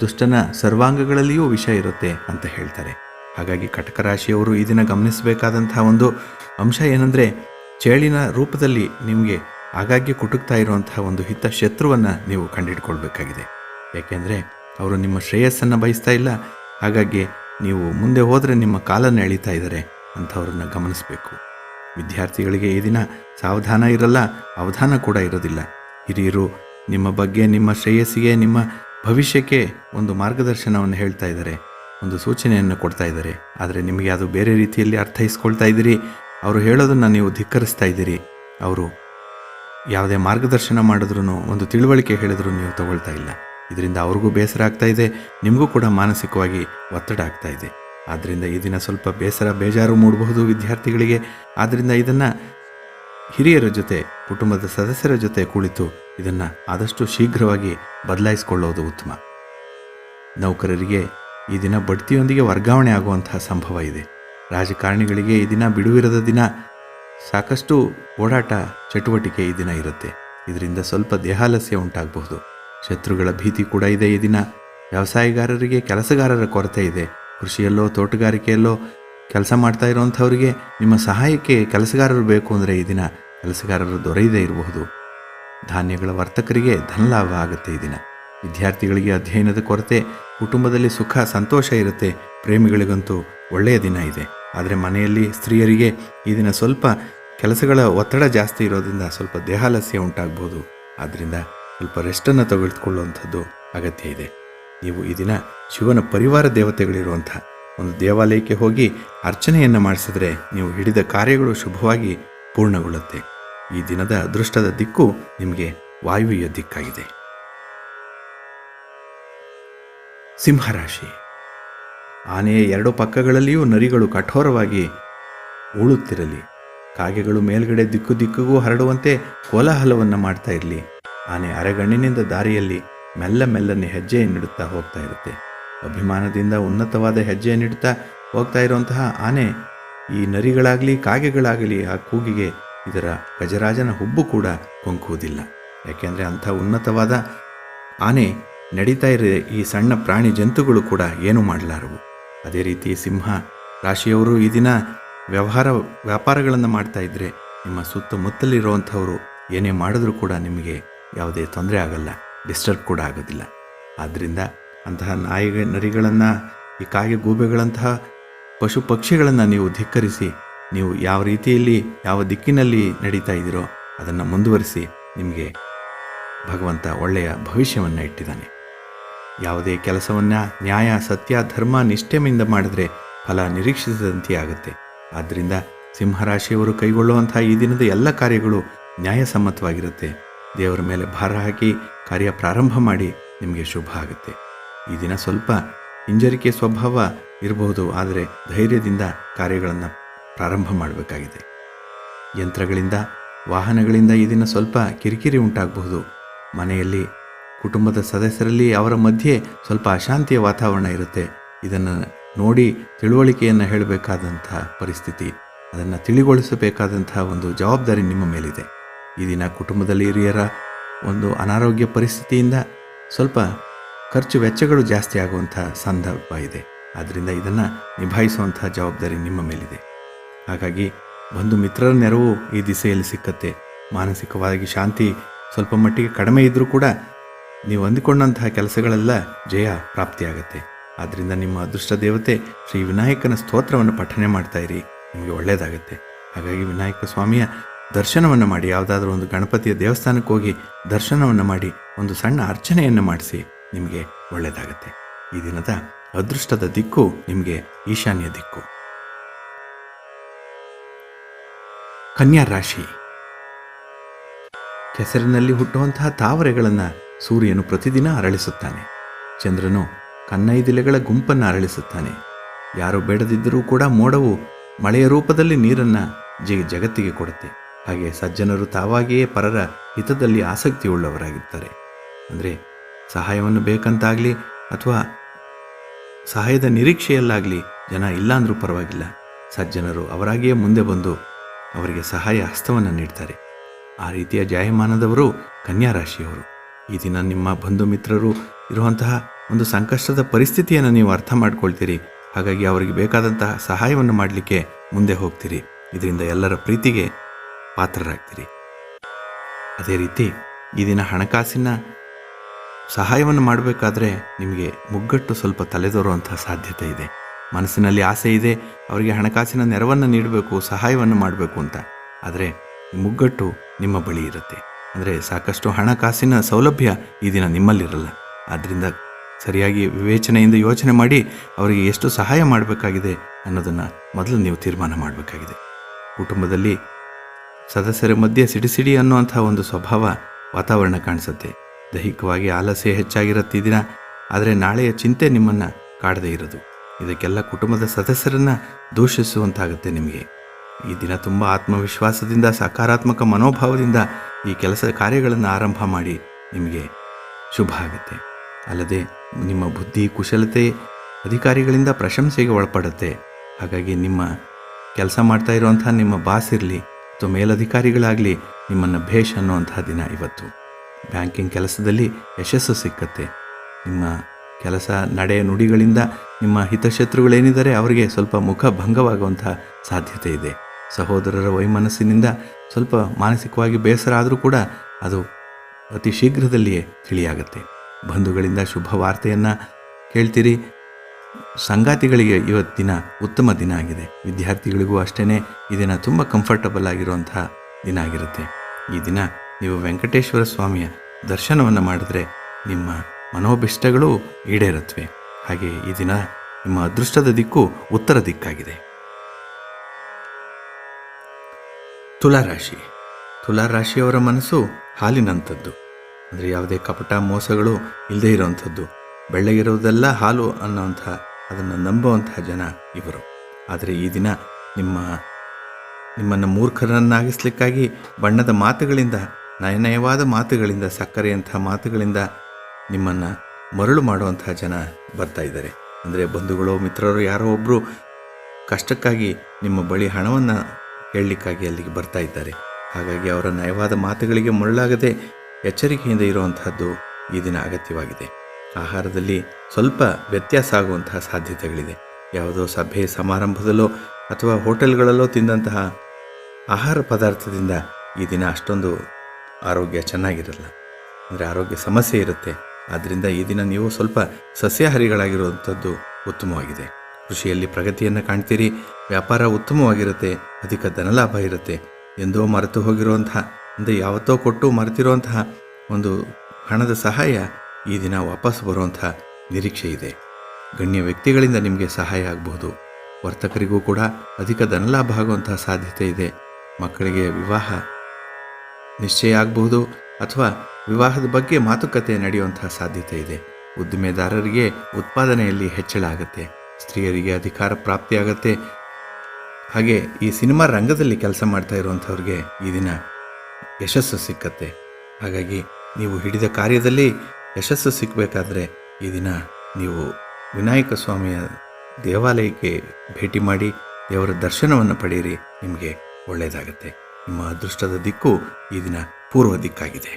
ದುಷ್ಟನ ಸರ್ವಾಂಗಗಳಲ್ಲಿಯೂ ವಿಷ ಇರುತ್ತೆ ಅಂತ ಹೇಳ್ತಾರೆ. ಹಾಗಾಗಿ ಕಟಕ ರಾಶಿಯವರು ಈ ದಿನ ಗಮನಿಸಬೇಕಾದಂತಹ ಒಂದು ಅಂಶ ಏನಂದರೆ ಚೇಳಿನ ರೂಪದಲ್ಲಿ ನಿಮಗೆ ಆಗಾಗ್ಗೆ ಕುಟುಕ್ತಾ ಇರುವಂತಹ ಒಂದು ಹಿತ ಶತ್ರುವನ್ನು ನೀವು ಕಂಡುಹಿಡ್ಕೊಳ್ಬೇಕಾಗಿದೆ ಯಾಕೆಂದರೆ ಅವರು ನಿಮ್ಮ ಶ್ರೇಯಸ್ಸನ್ನು ಬಯಸ್ತಾ ಇಲ್ಲ. ಹಾಗಾಗಿ ನೀವು ಮುಂದೆ ಹೋದರೆ ನಿಮ್ಮ ಕಾಲನ್ನು ಎಳಿತಾ ಇದ್ದಾರೆ ಅಂಥವ್ರನ್ನ ಗಮನಿಸಬೇಕು. ವಿದ್ಯಾರ್ಥಿಗಳಿಗೆ ಈ ದಿನ ಸಾವಧಾನ ಇರಲ್ಲ, ಅವಧಾನ ಕೂಡ ಇರೋದಿಲ್ಲ. ಹಿರಿಯರು ನಿಮ್ಮ ಬಗ್ಗೆ, ನಿಮ್ಮ ಶ್ರೇಯಸ್ಸಿಗೆ, ನಿಮ್ಮ ಭವಿಷ್ಯಕ್ಕೆ ಒಂದು ಮಾರ್ಗದರ್ಶನವನ್ನು ಹೇಳ್ತಾ ಇದ್ದಾರೆ, ಒಂದು ಸೂಚನೆಯನ್ನು ಕೊಡ್ತಾ ಇದ್ದಾರೆ. ಆದರೆ ನಿಮಗೆ ಅದು ಬೇರೆ ರೀತಿಯಲ್ಲಿ ಅರ್ಥೈಸ್ಕೊಳ್ತಾ ಇದ್ದೀರಿ. ಅವರು ಹೇಳೋದನ್ನು ನೀವು ಧಿಕ್ಕರಿಸ್ತಾ ಇದ್ದೀರಿ. ಅವರು ಯಾವುದೇ ಮಾರ್ಗದರ್ಶನ ಮಾಡಿದ್ರೂ ಒಂದು ತಿಳುವಳಿಕೆ ಹೇಳಿದ್ರು ನೀವು ತಗೊಳ್ತಾ ಇಲ್ಲ. ಇದರಿಂದ ಅವ್ರಿಗೂ ಬೇಸರ ಆಗ್ತಾ ಇದೆ, ನಿಮಗೂ ಕೂಡ ಮಾನಸಿಕವಾಗಿ ಒತ್ತಡ ಆಗ್ತಾ ಇದೆ. ಆದ್ದರಿಂದ ಈ ದಿನ ಸ್ವಲ್ಪ ಬೇಸರ, ಬೇಜಾರು ಮೂಡಬಹುದು ವಿದ್ಯಾರ್ಥಿಗಳಿಗೆ. ಆದ್ದರಿಂದ ಇದನ್ನು ಹಿರಿಯರ ಜೊತೆ, ಕುಟುಂಬದ ಸದಸ್ಯರ ಜೊತೆ ಕುಳಿತು ಇದನ್ನು ಆದಷ್ಟು ಶೀಘ್ರವಾಗಿ ಬದಲಾಯಿಸಿಕೊಳ್ಳೋದು ಉತ್ತಮ. ನೌಕರರಿಗೆ ಈ ದಿನ ಬಡ್ತಿಯೊಂದಿಗೆ ವರ್ಗಾವಣೆ ಆಗುವಂತಹ ಸಂಭವ ಇದೆ. ರಾಜಕಾರಣಿಗಳಿಗೆ ಈ ದಿನ ಬಿಡುವಿರದ ದಿನ. ಸಾಕಷ್ಟು ಓಡಾಟ, ಚಟುವಟಿಕೆ ಈ ದಿನ ಇರುತ್ತೆ. ಇದರಿಂದ ಸ್ವಲ್ಪ ದೇಹಾಲಸ್ಯ ಉಂಟಾಗಬಹುದು. ಶತ್ರುಗಳ ಭೀತಿ ಕೂಡ ಇದೆ ಈ ದಿನ. ವ್ಯವಸಾಯಗಾರರಿಗೆ, ಕೆಲಸಗಾರರ ಕೊರತೆ ಇದೆ. ಕೃಷಿಯಲ್ಲೋ, ತೋಟಗಾರಿಕೆಯಲ್ಲೋ ಕೆಲಸ ಮಾಡ್ತಾ ಇರುವಂಥವರಿಗೆ ನಿಮ್ಮ ಸಹಾಯಕ್ಕೆ ಕೆಲಸಗಾರರು ಬೇಕು ಅಂದರೆ ಈ ದಿನ ಕೆಲಸಗಾರರು ದೊರೆಯದೇ ಇರಬಹುದು. ಧಾನ್ಯಗಳ ವರ್ತಕರಿಗೆ ಧನಲಾಭ ಆಗುತ್ತೆ ಈ ದಿನ. ವಿದ್ಯಾರ್ಥಿಗಳಿಗೆ ಅಧ್ಯಯನದ ಕೊರತೆ, ಕುಟುಂಬದಲ್ಲಿ ಸುಖ, ಸಂತೋಷ ಇರುತ್ತೆ. ಪ್ರೇಮಿಗಳಿಗಂತೂ ಒಳ್ಳೆಯ ದಿನ ಇದೆ. ಆದರೆ ಮನೆಯಲ್ಲಿ ಸ್ತ್ರೀಯರಿಗೆ ಈ ದಿನ ಸ್ವಲ್ಪ ಕೆಲಸಗಳ ಒತ್ತಡ ಜಾಸ್ತಿ ಇರೋದ್ರಿಂದ ಸ್ವಲ್ಪ ದೇಹಾಲಸ್ಯ ಉಂಟಾಗ್ಬೋದು. ಆದ್ದರಿಂದ ಸ್ವಲ್ಪ ರೆಸ್ಟನ್ನು ತೆಗೆದುಕೊಳ್ಳುವಂಥದ್ದು ಅಗತ್ಯ ಇದೆ. ನೀವು ಈ ದಿನ ಶಿವನ ಪರಿವಾರ ದೇವತೆಗಳಿರುವಂಥ ಒಂದು ದೇವಾಲಯಕ್ಕೆ ಹೋಗಿ ಅರ್ಚನೆಯನ್ನು ಮಾಡಿಸಿದ್ರೆ ನೀವು ಹಿಡಿದ ಕಾರ್ಯಗಳು ಶುಭವಾಗಿ ಪೂರ್ಣಗೊಳ್ಳುತ್ತೆ. ಈ ದಿನದ ಅದೃಷ್ಟದ ದಿಕ್ಕು ನಿಮಗೆ ವಾಯುವ್ಯ ದಿಕ್ಕಾಗಿದೆ. ಸಿಂಹರಾಶಿ. ಆನೆಯ ಎರಡು ಪಕ್ಕಗಳಲ್ಲಿಯೂ ನರಿಗಳು ಕಠೋರವಾಗಿ ಉಳುತ್ತಿರಲಿ. ಕಾಗೆಗಳು ಮೇಲ್ಗಡೆ ದಿಕ್ಕು ದಿಕ್ಕಿಗೂ ಹರಡುವಂತೆ ಕೋಲಾಹಲವನ್ನು ಮಾಡ್ತಾ ಇರಲಿ. ಆನೆ ಅರೆಗಣ್ಣಿನಿಂದ ದಾರಿಯಲ್ಲಿ ಮೆಲ್ಲ ಮೆಲ್ಲನೆ ಹೆಜ್ಜೆಯನ್ನಿಡುತ್ತಾ ಹೋಗ್ತಾ ಇರುತ್ತೆ. ಅಭಿಮಾನದಿಂದ ಉನ್ನತವಾದ ಹೆಜ್ಜೆಯನ್ನಿಡುತ್ತಾ ಹೋಗ್ತಾ ಇರುವಂತಹ ಆನೆ ಈ ನರಿಗಳಾಗಲಿ, ಕಾಗೆಗಳಾಗಲಿ ಆ ಕೂಗಿಗೆ ಇದರ ಗಜರಾಜನ ಹುಬ್ಬು ಕೂಡ ಕೊಂಕುವುದಿಲ್ಲ. ಯಾಕೆಂದರೆ ಅಂಥ ಉನ್ನತವಾದ ಆನೆ ನಡೀತಾ ಇರೋ ಈ ಸಣ್ಣ ಪ್ರಾಣಿ ಜಂತುಗಳು ಕೂಡ ಏನು ಮಾಡಲಾರವು. ಅದೇ ರೀತಿ ಸಿಂಹ ರಾಶಿಯವರು ಈ ದಿನ ವ್ಯವಹಾರ ವ್ಯಾಪಾರಗಳನ್ನು ಮಾಡ್ತಾ ಇದ್ದರೆ ನಿಮ್ಮ ಸುತ್ತಮುತ್ತಲಿರುವಂಥವರು ಏನೇ ಮಾಡಿದ್ರೂ ಕೂಡ ನಿಮಗೆ ಯಾವುದೇ ತೊಂದರೆ ಆಗಲ್ಲ ಡಿಸ್ಟರ್ಬ್ ಕೂಡ ಆಗೋದಿಲ್ಲ. ಆದ್ದರಿಂದ ಅಂತಹ ನಾಯಿ ನರಿಗಳನ್ನು, ಈ ಕಾಗೆ ಗೂಬೆಗಳಂತಹ ಪಶು ಪಕ್ಷಿಗಳನ್ನು ನೀವು ಧಿಕ್ಕರಿಸಿ, ನೀವು ಯಾವ ರೀತಿಯಲ್ಲಿ, ಯಾವ ದಿಕ್ಕಿನಲ್ಲಿ ನಡೀತಾ ಇದ್ದೀರೋ ಅದನ್ನು ಮುಂದುವರಿಸಿ ನಿಮಗೆ ಭಗವಂತ ಒಳ್ಳೆಯ ಭವಿಷ್ಯವನ್ನು ಇಟ್ಟಿದ್ದಾನೆ. ಯಾವುದೇ ಕೆಲಸವನ್ನು ನ್ಯಾಯ, ಸತ್ಯ, ಧರ್ಮ, ನಿಷ್ಠೆಯಿಂದ ಮಾಡಿದ್ರೆ ಫಲ ನಿರೀಕ್ಷಿಸಿದಂತೆ ಆಗುತ್ತೆ ಆದ್ದರಿಂದ ಸಿಂಹರಾಶಿಯವರು ಕೈಗೊಳ್ಳುವಂತಹ ಈ ದಿನದ ಎಲ್ಲ ಕಾರ್ಯಗಳು ನ್ಯಾಯಸಮ್ಮತವಾಗಿರುತ್ತೆ. ದೇವರ ಮೇಲೆ ಭಾರ ಹಾಕಿ ಕಾರ್ಯ ಪ್ರಾರಂಭ ಮಾಡಿ ನಿಮಗೆ ಶುಭ ಆಗುತ್ತೆ. ಈ ದಿನ ಸ್ವಲ್ಪ ಹಿಂಜರಿಕೆ ಸ್ವಭಾವ ಇರಬಹುದು, ಆದರೆ ಧೈರ್ಯದಿಂದ ಕಾರ್ಯಗಳನ್ನು ಪ್ರಾರಂಭ ಮಾಡಬೇಕಾಗಿದೆ. ಯಂತ್ರಗಳಿಂದ, ವಾಹನಗಳಿಂದ ಈ ದಿನ ಸ್ವಲ್ಪ ಕಿರಿಕಿರಿ ಉಂಟಾಗಬಹುದು. ಮನೆಯಲ್ಲಿ ಕುಟುಂಬದ ಸದಸ್ಯರಲ್ಲಿ ಅವರ ಮಧ್ಯೆ ಸ್ವಲ್ಪ ಅಶಾಂತಿಯ ವಾತಾವರಣ ಇರುತ್ತೆ. ಇದನ್ನು ನೋಡಿ ತಿಳುವಳಿಕೆಯನ್ನು ಹೇಳಬೇಕಾದಂತಹ ಪರಿಸ್ಥಿತಿ, ಅದನ್ನು ತಿಳಿಗೊಳಿಸಬೇಕಾದಂತಹ ಒಂದು ಜವಾಬ್ದಾರಿ ನಿಮ್ಮ ಮೇಲಿದೆ. ಈ ದಿನ ಕುಟುಂಬದಲ್ಲಿ ಹಿರಿಯರ ಒಂದು ಅನಾರೋಗ್ಯ ಪರಿಸ್ಥಿತಿಯಿಂದ ಸ್ವಲ್ಪ ಖರ್ಚು ವೆಚ್ಚಗಳು ಜಾಸ್ತಿ ಆಗುವಂಥ ಸಂದರ್ಭ ಇದೆ. ಆದ್ದರಿಂದ ಇದನ್ನು ನಿಭಾಯಿಸುವಂಥ ಜವಾಬ್ದಾರಿ ನಿಮ್ಮ ಮೇಲಿದೆ. ಹಾಗಾಗಿ ಬಂಧು ಮಿತ್ರರ ನೆರವು ಈ ದಿಸೆಯಲ್ಲಿ ಸಿಕ್ಕತ್ತೆ. ಮಾನಸಿಕವಾಗಿ ಶಾಂತಿ ಸ್ವಲ್ಪ ಮಟ್ಟಿಗೆ ಕಡಿಮೆ ಇದ್ದರೂ ಕೂಡ ನೀವು ಅಂದುಕೊಂಡಂತಹ ಕೆಲಸಗಳೆಲ್ಲ ಜಯ ಪ್ರಾಪ್ತಿಯಾಗತ್ತೆ. ಆದ್ದರಿಂದ ನಿಮ್ಮ ಅದೃಷ್ಟ ದೇವತೆ ಶ್ರೀ ವಿನಾಯಕನ ಸ್ತೋತ್ರವನ್ನು ಪಠನೆ ಮಾಡ್ತಾ ಇರಿ. ನಿಮಗೆ ಒಳ್ಳೆಯದಾಗತ್ತೆ ಹಾಗಾಗಿ ವಿನಾಯಕ ಸ್ವಾಮಿಯ ದರ್ಶನವನ್ನು ಮಾಡಿ, ಯಾವುದಾದ್ರೂ ಒಂದು ಗಣಪತಿಯ ದೇವಸ್ಥಾನಕ್ಕೆ ಹೋಗಿ ದರ್ಶನವನ್ನು ಮಾಡಿ, ಒಂದು ಸಣ್ಣ ಅರ್ಚನೆಯನ್ನು ಮಾಡಿಸಿ, ನಿಮಗೆ ಒಳ್ಳೆಯದಾಗುತ್ತೆ. ಈ ದಿನದ ಅದೃಷ್ಟದ ದಿಕ್ಕು ನಿಮಗೆ ಈಶಾನ್ಯ ದಿಕ್ಕು. ಕನ್ಯಾ ರಾಶಿ. ಕೆಸರಿನಲ್ಲಿ ಹುಟ್ಟುವಂತಹ ತಾವರೆಗಳನ್ನು ಸೂರ್ಯನು ಪ್ರತಿದಿನ ಅರಳಿಸುತ್ತಾನೆ. ಚಂದ್ರನು ಕನ್ನೈದಿಲೆಗಳ ಗುಂಪನ್ನು ಅರಳಿಸುತ್ತಾನೆ. ಯಾರು ಬೇಡದಿದ್ದರೂ ಕೂಡ ಮೋಡವು ಮಳೆಯ ರೂಪದಲ್ಲಿ ನೀರನ್ನು ಜಗತ್ತಿಗೆ ಕೊಡುತ್ತೆ. ಹಾಗೆ ಸಜ್ಜನರು ತಾವಾಗಿಯೇ ಪರರ ಹಿತದಲ್ಲಿ ಆಸಕ್ತಿಯುಳ್ಳವರಾಗಿರ್ತಾರೆ. ಅಂದರೆ ಸಹಾಯವನ್ನು ಬೇಕಂತಾಗಲಿ ಅಥವಾ ಸಹಾಯದ ನಿರೀಕ್ಷೆಯಲ್ಲಾಗಲಿ ಜನ ಇಲ್ಲ ಅಂದರೂ ಪರವಾಗಿಲ್ಲ. ಸಜ್ಜನರು ಅವರಾಗಿಯೇ ಮುಂದೆ ಬಂದು ಅವರಿಗೆ ಸಹಾಯ ಹಸ್ತವನ್ನು ನೀಡ್ತಾರೆ. ಆ ರೀತಿಯ ಜಾಯಮಾನದವರು ಕನ್ಯಾ ರಾಶಿಯವರು ಈ ದಿನ ನಿಮ್ಮ ಬಂಧು ಮಿತ್ರರು ಇರುವಂತಹ ಒಂದು ಸಂಕಷ್ಟದ ಪರಿಸ್ಥಿತಿಯನ್ನು ನೀವು ಅರ್ಥ ಮಾಡ್ಕೊಳ್ತೀರಿ. ಹಾಗಾಗಿ ಅವರಿಗೆ ಬೇಕಾದಂತಹ ಸಹಾಯವನ್ನು ಮಾಡಲಿಕ್ಕೆ ಮುಂದೆ ಹೋಗ್ತೀರಿ. ಇದರಿಂದ ಎಲ್ಲರ ಪ್ರೀತಿಗೆ ಪಾತ್ರರಾಗ್ತೀರಿ. ಅದೇ ರೀತಿ ಈ ದಿನ ಹಣಕಾಸಿನ ಸಹಾಯವನ್ನು ಮಾಡಬೇಕಾದ್ರೆ ನಿಮಗೆ ಮುಗ್ಗಟ್ಟು ಸ್ವಲ್ಪ ತಲೆದೋರುವಂತಹ ಸಾಧ್ಯತೆ ಇದೆ. ಮನಸ್ಸಿನಲ್ಲಿ ಆಸೆ ಇದೆ, ಅವರಿಗೆ ಹಣಕಾಸಿನ ನೆರವನ್ನು ನೀಡಬೇಕು, ಸಹಾಯವನ್ನು ಮಾಡಬೇಕು ಅಂತ. ಆದರೆ ಮುಗ್ಗಟ್ಟು ನಿಮ್ಮ ಬಳಿ ಇರುತ್ತೆ. ಅಂದರೆ ಸಾಕಷ್ಟು ಹಣಕಾಸಿನ ಸೌಲಭ್ಯ ಈ ದಿನ ನಿಮ್ಮಲ್ಲಿರಲ್ಲ. ಆದ್ದರಿಂದ ಸರಿಯಾಗಿ ವಿವೇಚನೆಯಿಂದ ಯೋಚನೆ ಮಾಡಿ ಅವರಿಗೆ ಎಷ್ಟು ಸಹಾಯ ಮಾಡಬೇಕಾಗಿದೆ ಅನ್ನೋದನ್ನು ಮೊದಲು ನೀವು ತೀರ್ಮಾನ ಮಾಡಬೇಕಾಗಿದೆ. ಕುಟುಂಬದಲ್ಲಿ ಸದಸ್ಯರ ಮಧ್ಯೆ ಸಿಡಿಸಿಡಿ ಅನ್ನುವಂಥ ಒಂದು ಸ್ವಭಾವ ವಾತಾವರಣ ಕಾಣಿಸುತ್ತೆ. ದೈಹಿಕವಾಗಿ ಆಲಸ್ಯ ಹೆಚ್ಚಾಗಿರುತ್ತೆ ದಿನ ಆದರೆ ನಾಳೆಯ ಚಿಂತೆ ನಿಮ್ಮನ್ನು ಕಾಡದೇ ಇರೋದು. ಇದಕ್ಕೆಲ್ಲ ಕುಟುಂಬದ ಸದಸ್ಯರನ್ನು ದೂಷಿಸುವಂತಾಗುತ್ತೆ ನಿಮಗೆ. ಈ ದಿನ ತುಂಬ ಆತ್ಮವಿಶ್ವಾಸದಿಂದ, ಸಕಾರಾತ್ಮಕ ಮನೋಭಾವದಿಂದ ಈ ಕೆಲಸ ಕಾರ್ಯಗಳನ್ನು ಆರಂಭ ಮಾಡಿ ನಿಮಗೆ ಶುಭ ಆಗುತ್ತೆ. ಅಲ್ಲದೆ ನಿಮ್ಮ ಬುದ್ಧಿ, ಕುಶಲತೆ ಅಧಿಕಾರಿಗಳಿಂದ ಪ್ರಶಂಸೆಗೆ ಒಳಪಡುತ್ತೆ. ಹಾಗಾಗಿ ನಿಮ್ಮ ಕೆಲಸ ಮಾಡ್ತಾ ಇರುವಂಥ ನಿಮ್ಮ ಬಾಸ್ ಇರಲಿ ಅಥವಾ ಮೇಲಧಿಕಾರಿಗಳಾಗಲಿ ನಿಮ್ಮನ್ನು ಭೇಷ್ ಅನ್ನುವಂತಹ ದಿನ ಇವತ್ತು. ಬ್ಯಾಂಕಿಂಗ್ ಕೆಲಸದಲ್ಲಿ ಯಶಸ್ಸು ಸಿಕ್ಕತ್ತೆ. ನಿಮ್ಮ ಕೆಲಸ ನಡೆ ನುಡಿಗಳಿಂದ ನಿಮ್ಮ ಹಿತಶತ್ರುಗಳೇನಿದ್ದಾರೆ ಅವರಿಗೆ ಸ್ವಲ್ಪ ಮುಖ ಭಂಗವಾಗುವಂಥ ಸಾಧ್ಯತೆ ಇದೆ. ಸಹೋದರರ ವೈಮನಸ್ಸಿನಿಂದ ಸ್ವಲ್ಪ ಮಾನಸಿಕವಾಗಿ ಬೇಸರ ಆದರೂ ಕೂಡ ಅದು ಅತಿ ಶೀಘ್ರದಲ್ಲಿಯೇ ತಿಳಿಯಾಗತ್ತೆ. ಬಂಧುಗಳಿಂದ ಶುಭ ವಾರ್ತೆಯನ್ನು ಕೇಳ್ತೀರಿ. ಸಂಗಾತಿಗಳಿಗೆ ಇವತ್ತಿನ ಉತ್ತಮ ದಿನ ಆಗಿದೆ. ವಿದ್ಯಾರ್ಥಿಗಳಿಗೂ ಅಷ್ಟೇ ಈ ದಿನ ತುಂಬ ಕಂಫರ್ಟಬಲ್ ಆಗಿರುವಂತಹ ದಿನ ಆಗಿರುತ್ತೆ. ಈ ದಿನ ನೀವು ವೆಂಕಟೇಶ್ವರ ಸ್ವಾಮಿಯ ದರ್ಶನವನ್ನು ಮಾಡಿದ್ರೆ ನಿಮ್ಮ ಮನೋಭಿಷ್ಟಗಳು ಈಡೇರುತ್ತವೆ. ಹಾಗೆ ಈ ದಿನ ನಿಮ್ಮ ಅದೃಷ್ಟದ ದಿಕ್ಕು ಉತ್ತರ ದಿಕ್ಕಾಗಿದೆ. ತುಲಾರಾಶಿ. ತುಲಾರಾಶಿಯವರ ಮನಸ್ಸು ಹಾಲಿನಂಥದ್ದು. ಅಂದರೆ ಯಾವುದೇ ಕಪಟ ಮೋಸಗಳು ಇಲ್ಲದೇ ಇರೋವಂಥದ್ದು. ಬೆಳ್ಳಗಿರೋದೆಲ್ಲ ಹಾಲು ಅನ್ನೋವಂಥ, ಅದನ್ನು ನಂಬುವಂತಹ ಜನ ಇವರು. ಆದರೆ ಈ ದಿನ ನಿಮ್ಮ, ನಿಮ್ಮನ್ನು ಮೂರ್ಖರನ್ನಾಗಿಸ್ಲಿಕ್ಕಾಗಿ ಬಣ್ಣದ ಮಾತುಗಳಿಂದ ನಯನಯವಾದ ಮಾತುಗಳಿಂದ, ಸಕ್ಕರೆಯಂಥ ಮಾತುಗಳಿಂದ ನಿಮ್ಮನ್ನು ಮರಳು ಮಾಡುವಂತಹ ಜನ ಬರ್ತಾ ಇದ್ದಾರೆ. ಅಂದರೆ ಬಂಧುಗಳು, ಮಿತ್ರರು, ಯಾರೋ ಒಬ್ಬರು ಕಷ್ಟಕ್ಕಾಗಿ ನಿಮ್ಮ ಬಳಿ ಹಣವನ್ನು ಹೇಳಲಿಕ್ಕಾಗಿ ಅಲ್ಲಿಗೆ ಬರ್ತಾ ಇದ್ದಾರೆ. ಹಾಗಾಗಿ ಅವರ ನಯವಾದ ಮಾತುಗಳಿಗೆ ಮರಳಾಗದೆ ಎಚ್ಚರಿಕೆಯಿಂದ ಇರುವಂತಹದ್ದು ಈ ದಿನ ಅಗತ್ಯವಾಗಿದೆ. ಆಹಾರದಲ್ಲಿ ಸ್ವಲ್ಪ ವ್ಯತ್ಯಾಸ ಆಗುವಂತಹ ಸಾಧ್ಯತೆಗಳಿದೆ. ಯಾವುದೋ ಸಭೆ ಸಮಾರಂಭದಲ್ಲೋ ಅಥವಾ ಹೋಟೆಲ್ಗಳಲ್ಲೋ ತಿಂದಂತಹ ಆಹಾರ ಪದಾರ್ಥದಿಂದ ಈ ದಿನ ಅಷ್ಟೊಂದು ಆರೋಗ್ಯ ಚೆನ್ನಾಗಿರಲ್ಲ. ಅಂದರೆ ಆರೋಗ್ಯ ಸಮಸ್ಯೆ ಇರುತ್ತೆ. ಆದ್ದರಿಂದ ಈ ದಿನ ನೀವು ಸ್ವಲ್ಪ ಸಸ್ಯಾಹಾರಿಗಳಾಗಿರುವಂಥದ್ದು ಉತ್ತಮವಾಗಿದೆ. ಕೃಷಿಯಲ್ಲಿ ಪ್ರಗತಿಯನ್ನು ಕಾಣ್ತೀರಿ. ವ್ಯಾಪಾರ ಉತ್ತಮವಾಗಿರುತ್ತೆ. ಅಧಿಕ ಧನಲಾಭ ಇರುತ್ತೆ. ಎಂದೋ ಮರೆತು ಹೋಗಿರುವಂತಹ, ಅಂದರೆ ಯಾವತ್ತೋ ಕೊಟ್ಟು ಮರೆತಿರುವಂತಹ ಒಂದು ಹಣದ ಸಹಾಯ ಈ ದಿನ ವಾಪಸ್ ಬರುವಂಥ ನಿರೀಕ್ಷೆ ಇದೆ. ಗಣ್ಯ ವ್ಯಕ್ತಿಗಳಿಂದ ನಿಮಗೆ ಸಹಾಯ ಆಗಬಹುದು. ವರ್ತಕರಿಗೂ ಕೂಡ ಅಧಿಕ ಧನಲಾಭ ಆಗುವಂತಹ ಸಾಧ್ಯತೆ ಇದೆ. ಮಕ್ಕಳಿಗೆ ವಿವಾಹ ನಿಶ್ಚಯ ಆಗಬಹುದು ಅಥವಾ ವಿವಾಹದ ಬಗ್ಗೆ ಮಾತುಕತೆ ನಡೆಯುವಂತಹ ಸಾಧ್ಯತೆ ಇದೆ. ಉದ್ದಿಮೆದಾರರಿಗೆ ಉತ್ಪಾದನೆಯಲ್ಲಿ ಹೆಚ್ಚಳ ಆಗುತ್ತೆ. ಸ್ತ್ರೀಯರಿಗೆ ಅಧಿಕಾರ ಪ್ರಾಪ್ತಿಯಾಗತ್ತೆ ಹಾಗೆ ಈ ಸಿನಿಮಾ ರಂಗದಲ್ಲಿ ಕೆಲಸ ಮಾಡ್ತಾ ಇರುವಂಥವ್ರಿಗೆ ಈ ದಿನ ಯಶಸ್ಸು ಸಿಕ್ಕತ್ತೆ. ಹಾಗಾಗಿ ನೀವು ಹಿಡಿದ ಕಾರ್ಯದಲ್ಲಿ ಯಶಸ್ಸು ಸಿಗಬೇಕಾದ್ರೆ ಈ ದಿನ ನೀವು ವಿನಾಯಕ ಸ್ವಾಮಿಯ ದೇವಾಲಯಕ್ಕೆ ಭೇಟಿ ಮಾಡಿ ದೇವರ ದರ್ಶನವನ್ನು ಪಡೆಯಿರಿ. ನಿಮಗೆ ಒಳ್ಳೆಯದಾಗುತ್ತೆ. ನಿಮ್ಮ ಅದೃಷ್ಟದ ದಿಕ್ಕು ಈ ದಿನ ಪೂರ್ವ ದಿಕ್ಕಾಗಿದೆ.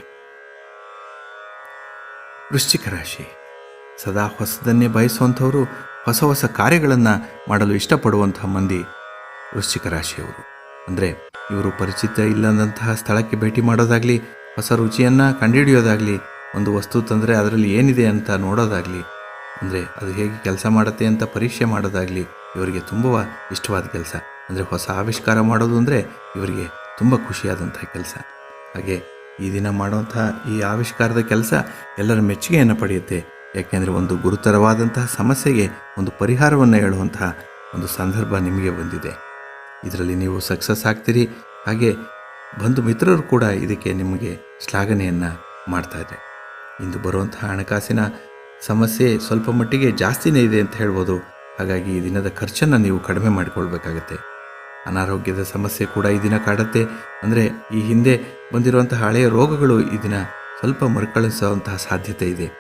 ವೃಶ್ಚಿಕ ರಾಶಿ. ಸದಾ ಹೊಸದನ್ನೇ ಬಯಸುವಂಥವರು ಹೊಸ ಹೊಸ ಕಾರ್ಯಗಳನ್ನು ಮಾಡಲು ಇಷ್ಟಪಡುವಂತಹ ಮಂದಿ ವೃಶ್ಚಿಕ ರಾಶಿಯವರು. ಅಂದರೆ ಇವರು ಪರಿಚಿತ ಇಲ್ಲದಂತಹ ಸ್ಥಳಕ್ಕೆ ಭೇಟಿ ಮಾಡೋದಾಗಲಿ, ಹೊಸ ರುಚಿಯನ್ನು ಕಂಡುಹಿಡಿಯೋದಾಗಲಿ ಒಂದು ವಸ್ತು ತಂದರೆ ಅದರಲ್ಲಿ ಏನಿದೆ ಅಂತ ನೋಡೋದಾಗಲಿ, ಅಂದರೆ ಅದು ಹೇಗೆ ಕೆಲಸ ಮಾಡುತ್ತೆ ಅಂತ ಪರೀಕ್ಷೆ ಮಾಡೋದಾಗಲಿ, ಇವರಿಗೆ ತುಂಬ ಇಷ್ಟವಾದ ಕೆಲಸ. ಅಂದರೆ ಹೊಸ ಆವಿಷ್ಕಾರ ಮಾಡೋದು ಅಂದರೆ ಇವರಿಗೆ ತುಂಬ ಖುಷಿಯಾದಂಥ ಕೆಲಸ. ಹಾಗೆ ಈ ದಿನ ಮಾಡುವಂತಹ ಈ ಆವಿಷ್ಕಾರದ ಕೆಲಸ ಎಲ್ಲರ ಮೆಚ್ಚುಗೆಯನ್ನು ಪಡೆಯುತ್ತೆ. ಯಾಕೆಂದರೆ ಒಂದು ಗುರುತರವಾದಂತಹ ಸಮಸ್ಯೆಗೆ ಒಂದು ಪರಿಹಾರವನ್ನು ಹೇಳುವಂತಹ ಒಂದು ಸಂದರ್ಭ ನಿಮಗೆ ಬಂದಿದೆ. ಇದರಲ್ಲಿ ನೀವು ಸಕ್ಸಸ್ ಆಗ್ತೀರಿ. ಹಾಗೆ ಬಂಧು ಮಿತ್ರರು ಕೂಡ ಇದಕ್ಕೆ ನಿಮಗೆ ಶ್ಲಾಘನೆಯನ್ನು ಮಾಡ್ತಾರೆ ಇಂದು ಬರುವಂತಹ ಹಣಕಾಸಿನ ಸಮಸ್ಯೆ ಸ್ವಲ್ಪ ಮಟ್ಟಿಗೆ ಜಾಸ್ತಿನೇ ಇದೆ ಅಂತ ಹೇಳ್ಬೋದು. ಹಾಗಾಗಿ ಈ ದಿನದ ಖರ್ಚನ್ನು ನೀವು ಕಡಿಮೆ ಮಾಡಿಕೊಳ್ಬೇಕಾಗತ್ತೆ. ಅನಾರೋಗ್ಯದ ಸಮಸ್ಯೆ ಕೂಡ ಈ ದಿನ ಕಾಡುತ್ತೆ. ಅಂದರೆ ಈ ಹಿಂದೆ ಬಂದಿರುವಂತಹ ಹಳೆಯ ರೋಗಗಳು ಈ ದಿನ ಸ್ವಲ್ಪ ಮರುಕಳಿಸುವಂತಹ ಸಾಧ್ಯತೆ ಇದೆ.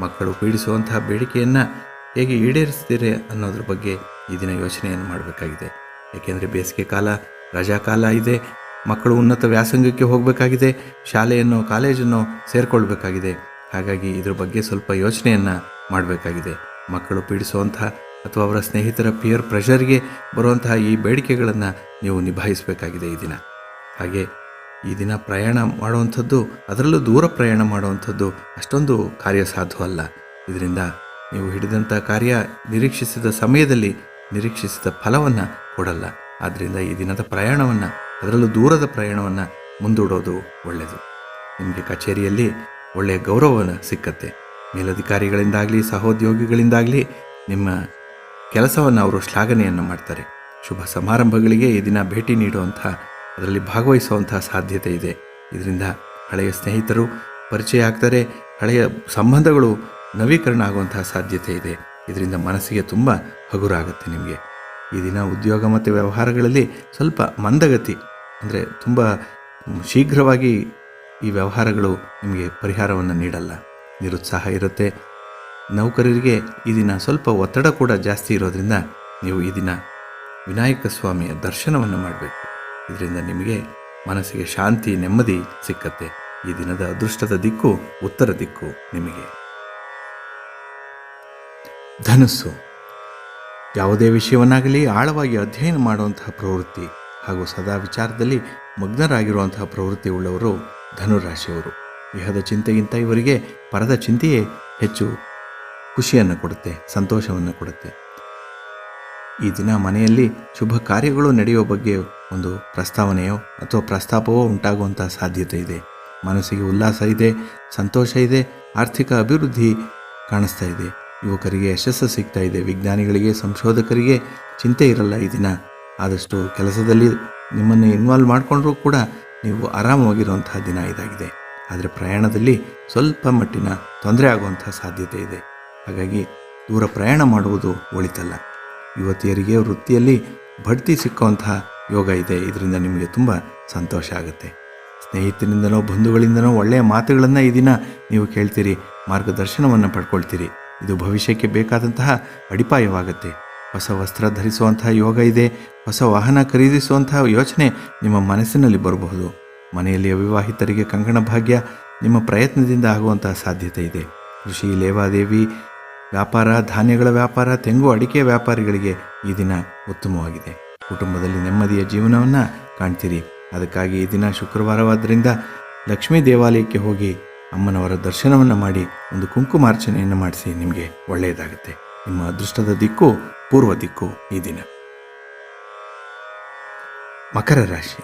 ಮಕ್ಕಳು ಪೀಡಿಸುವಂತಹ ಬೇಡಿಕೆಯನ್ನು ಹೇಗೆ ಈಡೇರಿಸ್ತೀರಿ ಅನ್ನೋದ್ರ ಬಗ್ಗೆ ಈ ದಿನ ಯೋಚನೆಯನ್ನು ಮಾಡಬೇಕಾಗಿದೆ. ಏಕೆಂದರೆ ಬೇಸಿಗೆ ಕಾಲ, ರಜಾ ಕಾಲ ಇದೆ. ಮಕ್ಕಳು ಉನ್ನತ ವ್ಯಾಸಂಗಕ್ಕೆ ಹೋಗಬೇಕಾಗಿದೆ. ಶಾಲೆಯನ್ನು, ಕಾಲೇಜನ್ನು ಸೇರಿಕೊಳ್ಬೇಕಾಗಿದೆ. ಹಾಗಾಗಿ ಇದ್ರ ಬಗ್ಗೆ ಸ್ವಲ್ಪ ಯೋಚನೆಯನ್ನು ಮಾಡಬೇಕಾಗಿದೆ. ಮಕ್ಕಳು ಪೀಡಿಸುವಂತಹ ಅಥವಾ ಅವರ ಸ್ನೇಹಿತರ ಪಿಯರ್ ಪ್ರೆಷರ್ಗೆ ಬರುವಂತಹ ಈ ಬೇಡಿಕೆಗಳನ್ನು ನೀವು ನಿಭಾಯಿಸಬೇಕಾಗಿದೆ ಈ ದಿನ. ಹಾಗೆ ಈ ದಿನ ಪ್ರಯಾಣ ಮಾಡುವಂಥದ್ದು, ಅದರಲ್ಲೂ ದೂರ ಪ್ರಯಾಣ ಮಾಡುವಂಥದ್ದು ಅಷ್ಟೊಂದು ಕಾರ್ಯ ಅಲ್ಲ. ಇದರಿಂದ ನೀವು ಹಿಡಿದಂಥ ಕಾರ್ಯ ನಿರೀಕ್ಷಿಸಿದ ಸಮಯದಲ್ಲಿ ನಿರೀಕ್ಷಿಸಿದ ಫಲವನ್ನು ಕೊಡಲ್ಲ. ಆದ್ದರಿಂದ ಈ ದಿನದ ಪ್ರಯಾಣವನ್ನು, ಅದರಲ್ಲೂ ದೂರದ ಪ್ರಯಾಣವನ್ನು ಮುಂದೂಡೋದು ಒಳ್ಳೆಯದು ನಿಮಗೆ ಕಚೇರಿಯಲ್ಲಿ ಒಳ್ಳೆಯ ಗೌರವವನ್ನು ಸಿಕ್ಕತ್ತೆ. ಮೇಲಧಿಕಾರಿಗಳಿಂದಾಗಲಿ, ಸಹೋದ್ಯೋಗಿಗಳಿಂದಾಗಲಿ ನಿಮ್ಮ ಕೆಲಸವನ್ನು ಅವರು ಶ್ಲಾಘನೆಯನ್ನು ಮಾಡ್ತಾರೆ. ಶುಭ ಸಮಾರಂಭಗಳಿಗೆ ಈ ದಿನ ಭೇಟಿ ನೀಡುವಂಥ, ಅದರಲ್ಲಿ ಭಾಗವಹಿಸುವಂತಹ ಸಾಧ್ಯತೆ ಇದೆ. ಇದರಿಂದ ಹಳೆಯ ಸ್ನೇಹಿತರು ಪರಿಚಯ ಆಗ್ತಾರೆ, ಹಳೆಯ ಸಂಬಂಧಗಳು ನವೀಕರಣ ಆಗುವಂತಹ ಸಾಧ್ಯತೆ ಇದೆ. ಇದರಿಂದ ಮನಸ್ಸಿಗೆ ತುಂಬ ಹಗುರಾಗುತ್ತೆ ನಿಮಗೆ. ಈ ದಿನ ಉದ್ಯೋಗ ಮತ್ತು ವ್ಯವಹಾರಗಳಲ್ಲಿ ಸ್ವಲ್ಪ ಮಂದಗತಿ, ಅಂದರೆ ತುಂಬ ಶೀಘ್ರವಾಗಿ ಈ ವ್ಯವಹಾರಗಳು ನಿಮಗೆ ಪರಿಹಾರವನ್ನು ನೀಡಲ್ಲ. ನಿರುತ್ಸಾಹ ಇರುತ್ತೆ. ನೌಕರರಿಗೆ ಈ ದಿನ ಸ್ವಲ್ಪ ಒತ್ತಡ ಕೂಡ ಜಾಸ್ತಿ ಇರೋದ್ರಿಂದ ನೀವು ಈ ದಿನ ವಿನಾಯಕ ಸ್ವಾಮಿಯ ದರ್ಶನವನ್ನು ಮಾಡಬೇಕು. ಇದರಿಂದ ನಿಮಗೆ ಮನಸ್ಸಿಗೆ ಶಾಂತಿ, ನೆಮ್ಮದಿ ಸಿಕ್ಕತ್ತೆ. ಈ ದಿನದ ಅದೃಷ್ಟದ ದಿಕ್ಕು ಉತ್ತರ ದಿಕ್ಕು ನಿಮಗೆ. ಧನಸ್ಸು. ಯಾವುದೇ ವಿಷಯವನ್ನಾಗಲಿ ಆಳವಾಗಿ ಅಧ್ಯಯನ ಮಾಡುವಂತಹ ಪ್ರವೃತ್ತಿ ಹಾಗೂ ಸದಾ ವಿಚಾರದಲ್ಲಿ ಮಗ್ನರಾಗಿರುವಂತಹ ಪ್ರವೃತ್ತಿ ಉಳ್ಳವರು ಧನುರಾಶಿಯವರು. ಇಹದ ಚಿಂತೆಗಿಂತ ಇವರಿಗೆ ಪರದ ಚಿಂತೆಯೇ ಹೆಚ್ಚು ಖುಷಿಯನ್ನು ಕೊಡುತ್ತೆ, ಸಂತೋಷವನ್ನು ಕೊಡುತ್ತೆ. ಈ ದಿನ ಮನೆಯಲ್ಲಿ ಶುಭ ಕಾರ್ಯಗಳು ನಡೆಯುವ ಬಗ್ಗೆ ಒಂದು ಪ್ರಸ್ತಾವನೆಯೋ ಅಥವಾ ಪ್ರಸ್ತಾಪವೋ ಉಂಟಾಗುವಂಥ ಸಾಧ್ಯತೆ ಇದೆ. ಮನಸ್ಸಿಗೆ ಉಲ್ಲಾಸ ಇದೆ, ಸಂತೋಷ ಇದೆ, ಆರ್ಥಿಕ ಅಭಿವೃದ್ಧಿ ಕಾಣಿಸ್ತಾ ಇದೆ. ಯುವಕರಿಗೆ ಯಶಸ್ಸು ಸಿಗ್ತಾ ಇದೆ, ವಿಜ್ಞಾನಿಗಳಿಗೆ, ಸಂಶೋಧಕರಿಗೆ ಚಿಂತೆ ಇರಲ್ಲ ಈ ದಿನ. ಆದಷ್ಟು ಕೆಲಸದಲ್ಲಿ ನಿಮ್ಮನ್ನು ಇನ್ವಾಲ್ವ್ ಮಾಡಿಕೊಂಡ್ರೂ ಕೂಡ ನೀವು ಆರಾಮವಾಗಿರುವಂತಹ ದಿನ ಇದಾಗಿದೆ. ಆದರೆ ಪ್ರಯಾಣದಲ್ಲಿ ಸ್ವಲ್ಪ ಮಟ್ಟಿನ ತೊಂದರೆ ಆಗುವಂತಹ ಸಾಧ್ಯತೆ ಇದೆ. ಹಾಗಾಗಿ ದೂರ ಪ್ರಯಾಣ ಮಾಡುವುದು ಒಳಿತಲ್ಲ. ಯುವತಿಯರಿಗೆ ವೃತ್ತಿಯಲ್ಲಿ ಬಡ್ತಿ ಸಿಕ್ಕುವಂತಹ ಯೋಗ ಇದೆ. ಇದರಿಂದ ನಿಮಗೆ ತುಂಬ ಸಂತೋಷ ಆಗುತ್ತೆ. ಸ್ನೇಹಿತರಿಂದನೋ, ಬಂಧುಗಳಿಂದನೋ ಒಳ್ಳೆಯ ಮಾತುಗಳನ್ನು ಈ ದಿನ ನೀವು ಕೇಳ್ತೀರಿ. ಮಾರ್ಗದರ್ಶನವನ್ನು ಪಡ್ಕೊಳ್ತೀರಿ. ಇದು ಭವಿಷ್ಯಕ್ಕೆ ಬೇಕಾದಂತಹ ಅಡಿಪಾಯವಾಗುತ್ತೆ. ಹೊಸ ವಸ್ತ್ರ ಧರಿಸುವಂತಹ ಯೋಗ ಇದೆ. ಹೊಸ ವಾಹನ ಖರೀದಿಸುವಂತಹ ಯೋಚನೆ ನಿಮ್ಮ ಮನಸ್ಸಿನಲ್ಲಿ ಬರಬಹುದು. ಮನೆಯಲ್ಲಿ ಅವಿವಾಹಿತರಿಗೆ ಕಂಕಣ ಭಾಗ್ಯ ನಿಮ್ಮ ಪ್ರಯತ್ನದಿಂದ ಆಗುವಂತಹ ಸಾಧ್ಯತೆ ಇದೆ. ಕೃಷಿ, ಲೇವಾದೇವಿ, ವ್ಯಾಪಾರ, ಧಾನ್ಯಗಳ ವ್ಯಾಪಾರ, ತೆಂಗು, ಅಡಿಕೆ ವ್ಯಾಪಾರಿಗಳಿಗೆ ಈ ದಿನ ಉತ್ತಮವಾಗಿದೆ. ಕುಟುಂಬದಲ್ಲಿ ನೆಮ್ಮದಿಯ ಜೀವನವನ್ನು ಕಾಣ್ತೀರಿ. ಅದಕ್ಕಾಗಿ ಈ ದಿನ ಶುಕ್ರವಾರವಾದ್ದರಿಂದ ಲಕ್ಷ್ಮೀ ದೇವಾಲಯಕ್ಕೆ ಹೋಗಿ ಅಮ್ಮನವರ ದರ್ಶನವನ್ನು ಮಾಡಿ ಒಂದು ಕುಂಕುಮಾರ್ಚನೆಯನ್ನು ಮಾಡಿಸಿ ನಿಮಗೆ ಒಳ್ಳೆಯದಾಗುತ್ತೆ. ನಿಮ್ಮ ಅದೃಷ್ಟದ ದಿಕ್ಕು ಪೂರ್ವ ದಿಕ್ಕು ಈ ದಿನ. ಮಕರ ರಾಶಿ.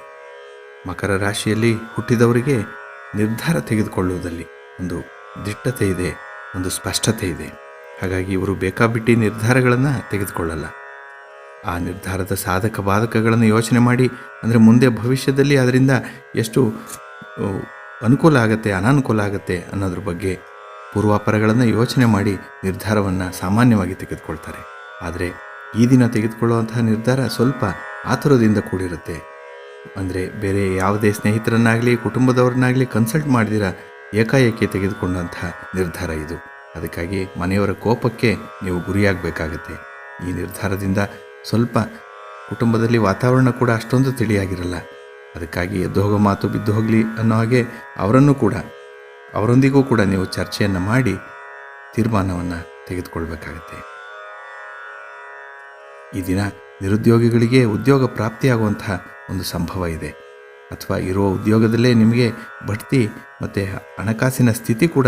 ಮಕರ ರಾಶಿಯಲ್ಲಿ ಹುಟ್ಟಿದವರಿಗೆ ನಿರ್ಧಾರ ತೆಗೆದುಕೊಳ್ಳುವುದರಲ್ಲಿ ಒಂದು ದಿಟ್ಟತೆ ಇದೆ, ಒಂದು ಸ್ಪಷ್ಟತೆ ಇದೆ. ಹಾಗಾಗಿ ಇವರು ಬೇಕಾಬಿಟ್ಟಿ ನಿರ್ಧಾರಗಳನ್ನು ತೆಗೆದುಕೊಳ್ಳಲ್ಲ. ಆ ನಿರ್ಧಾರದ ಸಾಧಕ ಬಾಧಕಗಳನ್ನು ಯೋಚನೆ ಮಾಡಿ, ಅಂದರೆ ಮುಂದೆ ಭವಿಷ್ಯದಲ್ಲಿ ಅದರಿಂದ ಎಷ್ಟು ಅನುಕೂಲ ಆಗುತ್ತೆ, ಅನಾನುಕೂಲ ಆಗುತ್ತೆ ಅನ್ನೋದ್ರ ಬಗ್ಗೆ ಪೂರ್ವಾಪರಗಳನ್ನು ಯೋಚನೆ ಮಾಡಿ ನಿರ್ಧಾರವನ್ನು ಸಾಮಾನ್ಯವಾಗಿ ತೆಗೆದುಕೊಳ್ತಾರೆ. ಆದರೆ ಈ ದಿನ ತೆಗೆದುಕೊಳ್ಳುವಂತಹ ನಿರ್ಧಾರ ಸ್ವಲ್ಪ ಆತುರದಿಂದ ಕೂಡಿರುತ್ತೆ. ಅಂದರೆ ಬೇರೆ ಯಾವುದೇ ಸ್ನೇಹಿತರನ್ನಾಗಲಿ, ಕುಟುಂಬದವರನ್ನಾಗಲಿ ಕನ್ಸಲ್ಟ್ ಮಾಡಿದಿರ ಏಕಾಏಕಿ ತೆಗೆದುಕೊಂಡಂತಹ ನಿರ್ಧಾರ ಇದು. ಅದಕ್ಕಾಗಿ ಮನೆಯವರ ಕೋಪಕ್ಕೆ ನೀವು ಗುರಿಯಾಗಬೇಕಾಗತ್ತೆ. ಈ ನಿರ್ಧಾರದಿಂದ ಸ್ವಲ್ಪ ಕುಟುಂಬದಲ್ಲಿ ವಾತಾವರಣ ಕೂಡ ಅಷ್ಟೊಂದು ತಿಳಿಯಾಗಿರಲ್ಲ. ಅದಕ್ಕಾಗಿ ಎದ್ದು ಹೋಗೋ ಮಾತು ಬಿದ್ದು ಹೋಗಲಿ ಅನ್ನೋ ಹಾಗೆ ಅವರನ್ನು ಕೂಡ, ಅವರೊಂದಿಗೂ ಕೂಡ ನೀವು ಚರ್ಚೆಯನ್ನು ಮಾಡಿ ತೀರ್ಮಾನವನ್ನು ತೆಗೆದುಕೊಳ್ಬೇಕಾಗತ್ತೆ. ಈ ದಿನ ನಿರುದ್ಯೋಗಿಗಳಿಗೆ ಉದ್ಯೋಗ ಪ್ರಾಪ್ತಿಯಾಗುವಂತಹ ಒಂದು ಸಂಭವ ಇದೆ. ಅಥವಾ ಇರುವ ಉದ್ಯೋಗದಲ್ಲೇ ನಿಮಗೆ ಬಡ್ತಿ ಮತ್ತು ಹಣಕಾಸಿನ ಸ್ಥಿತಿ ಕೂಡ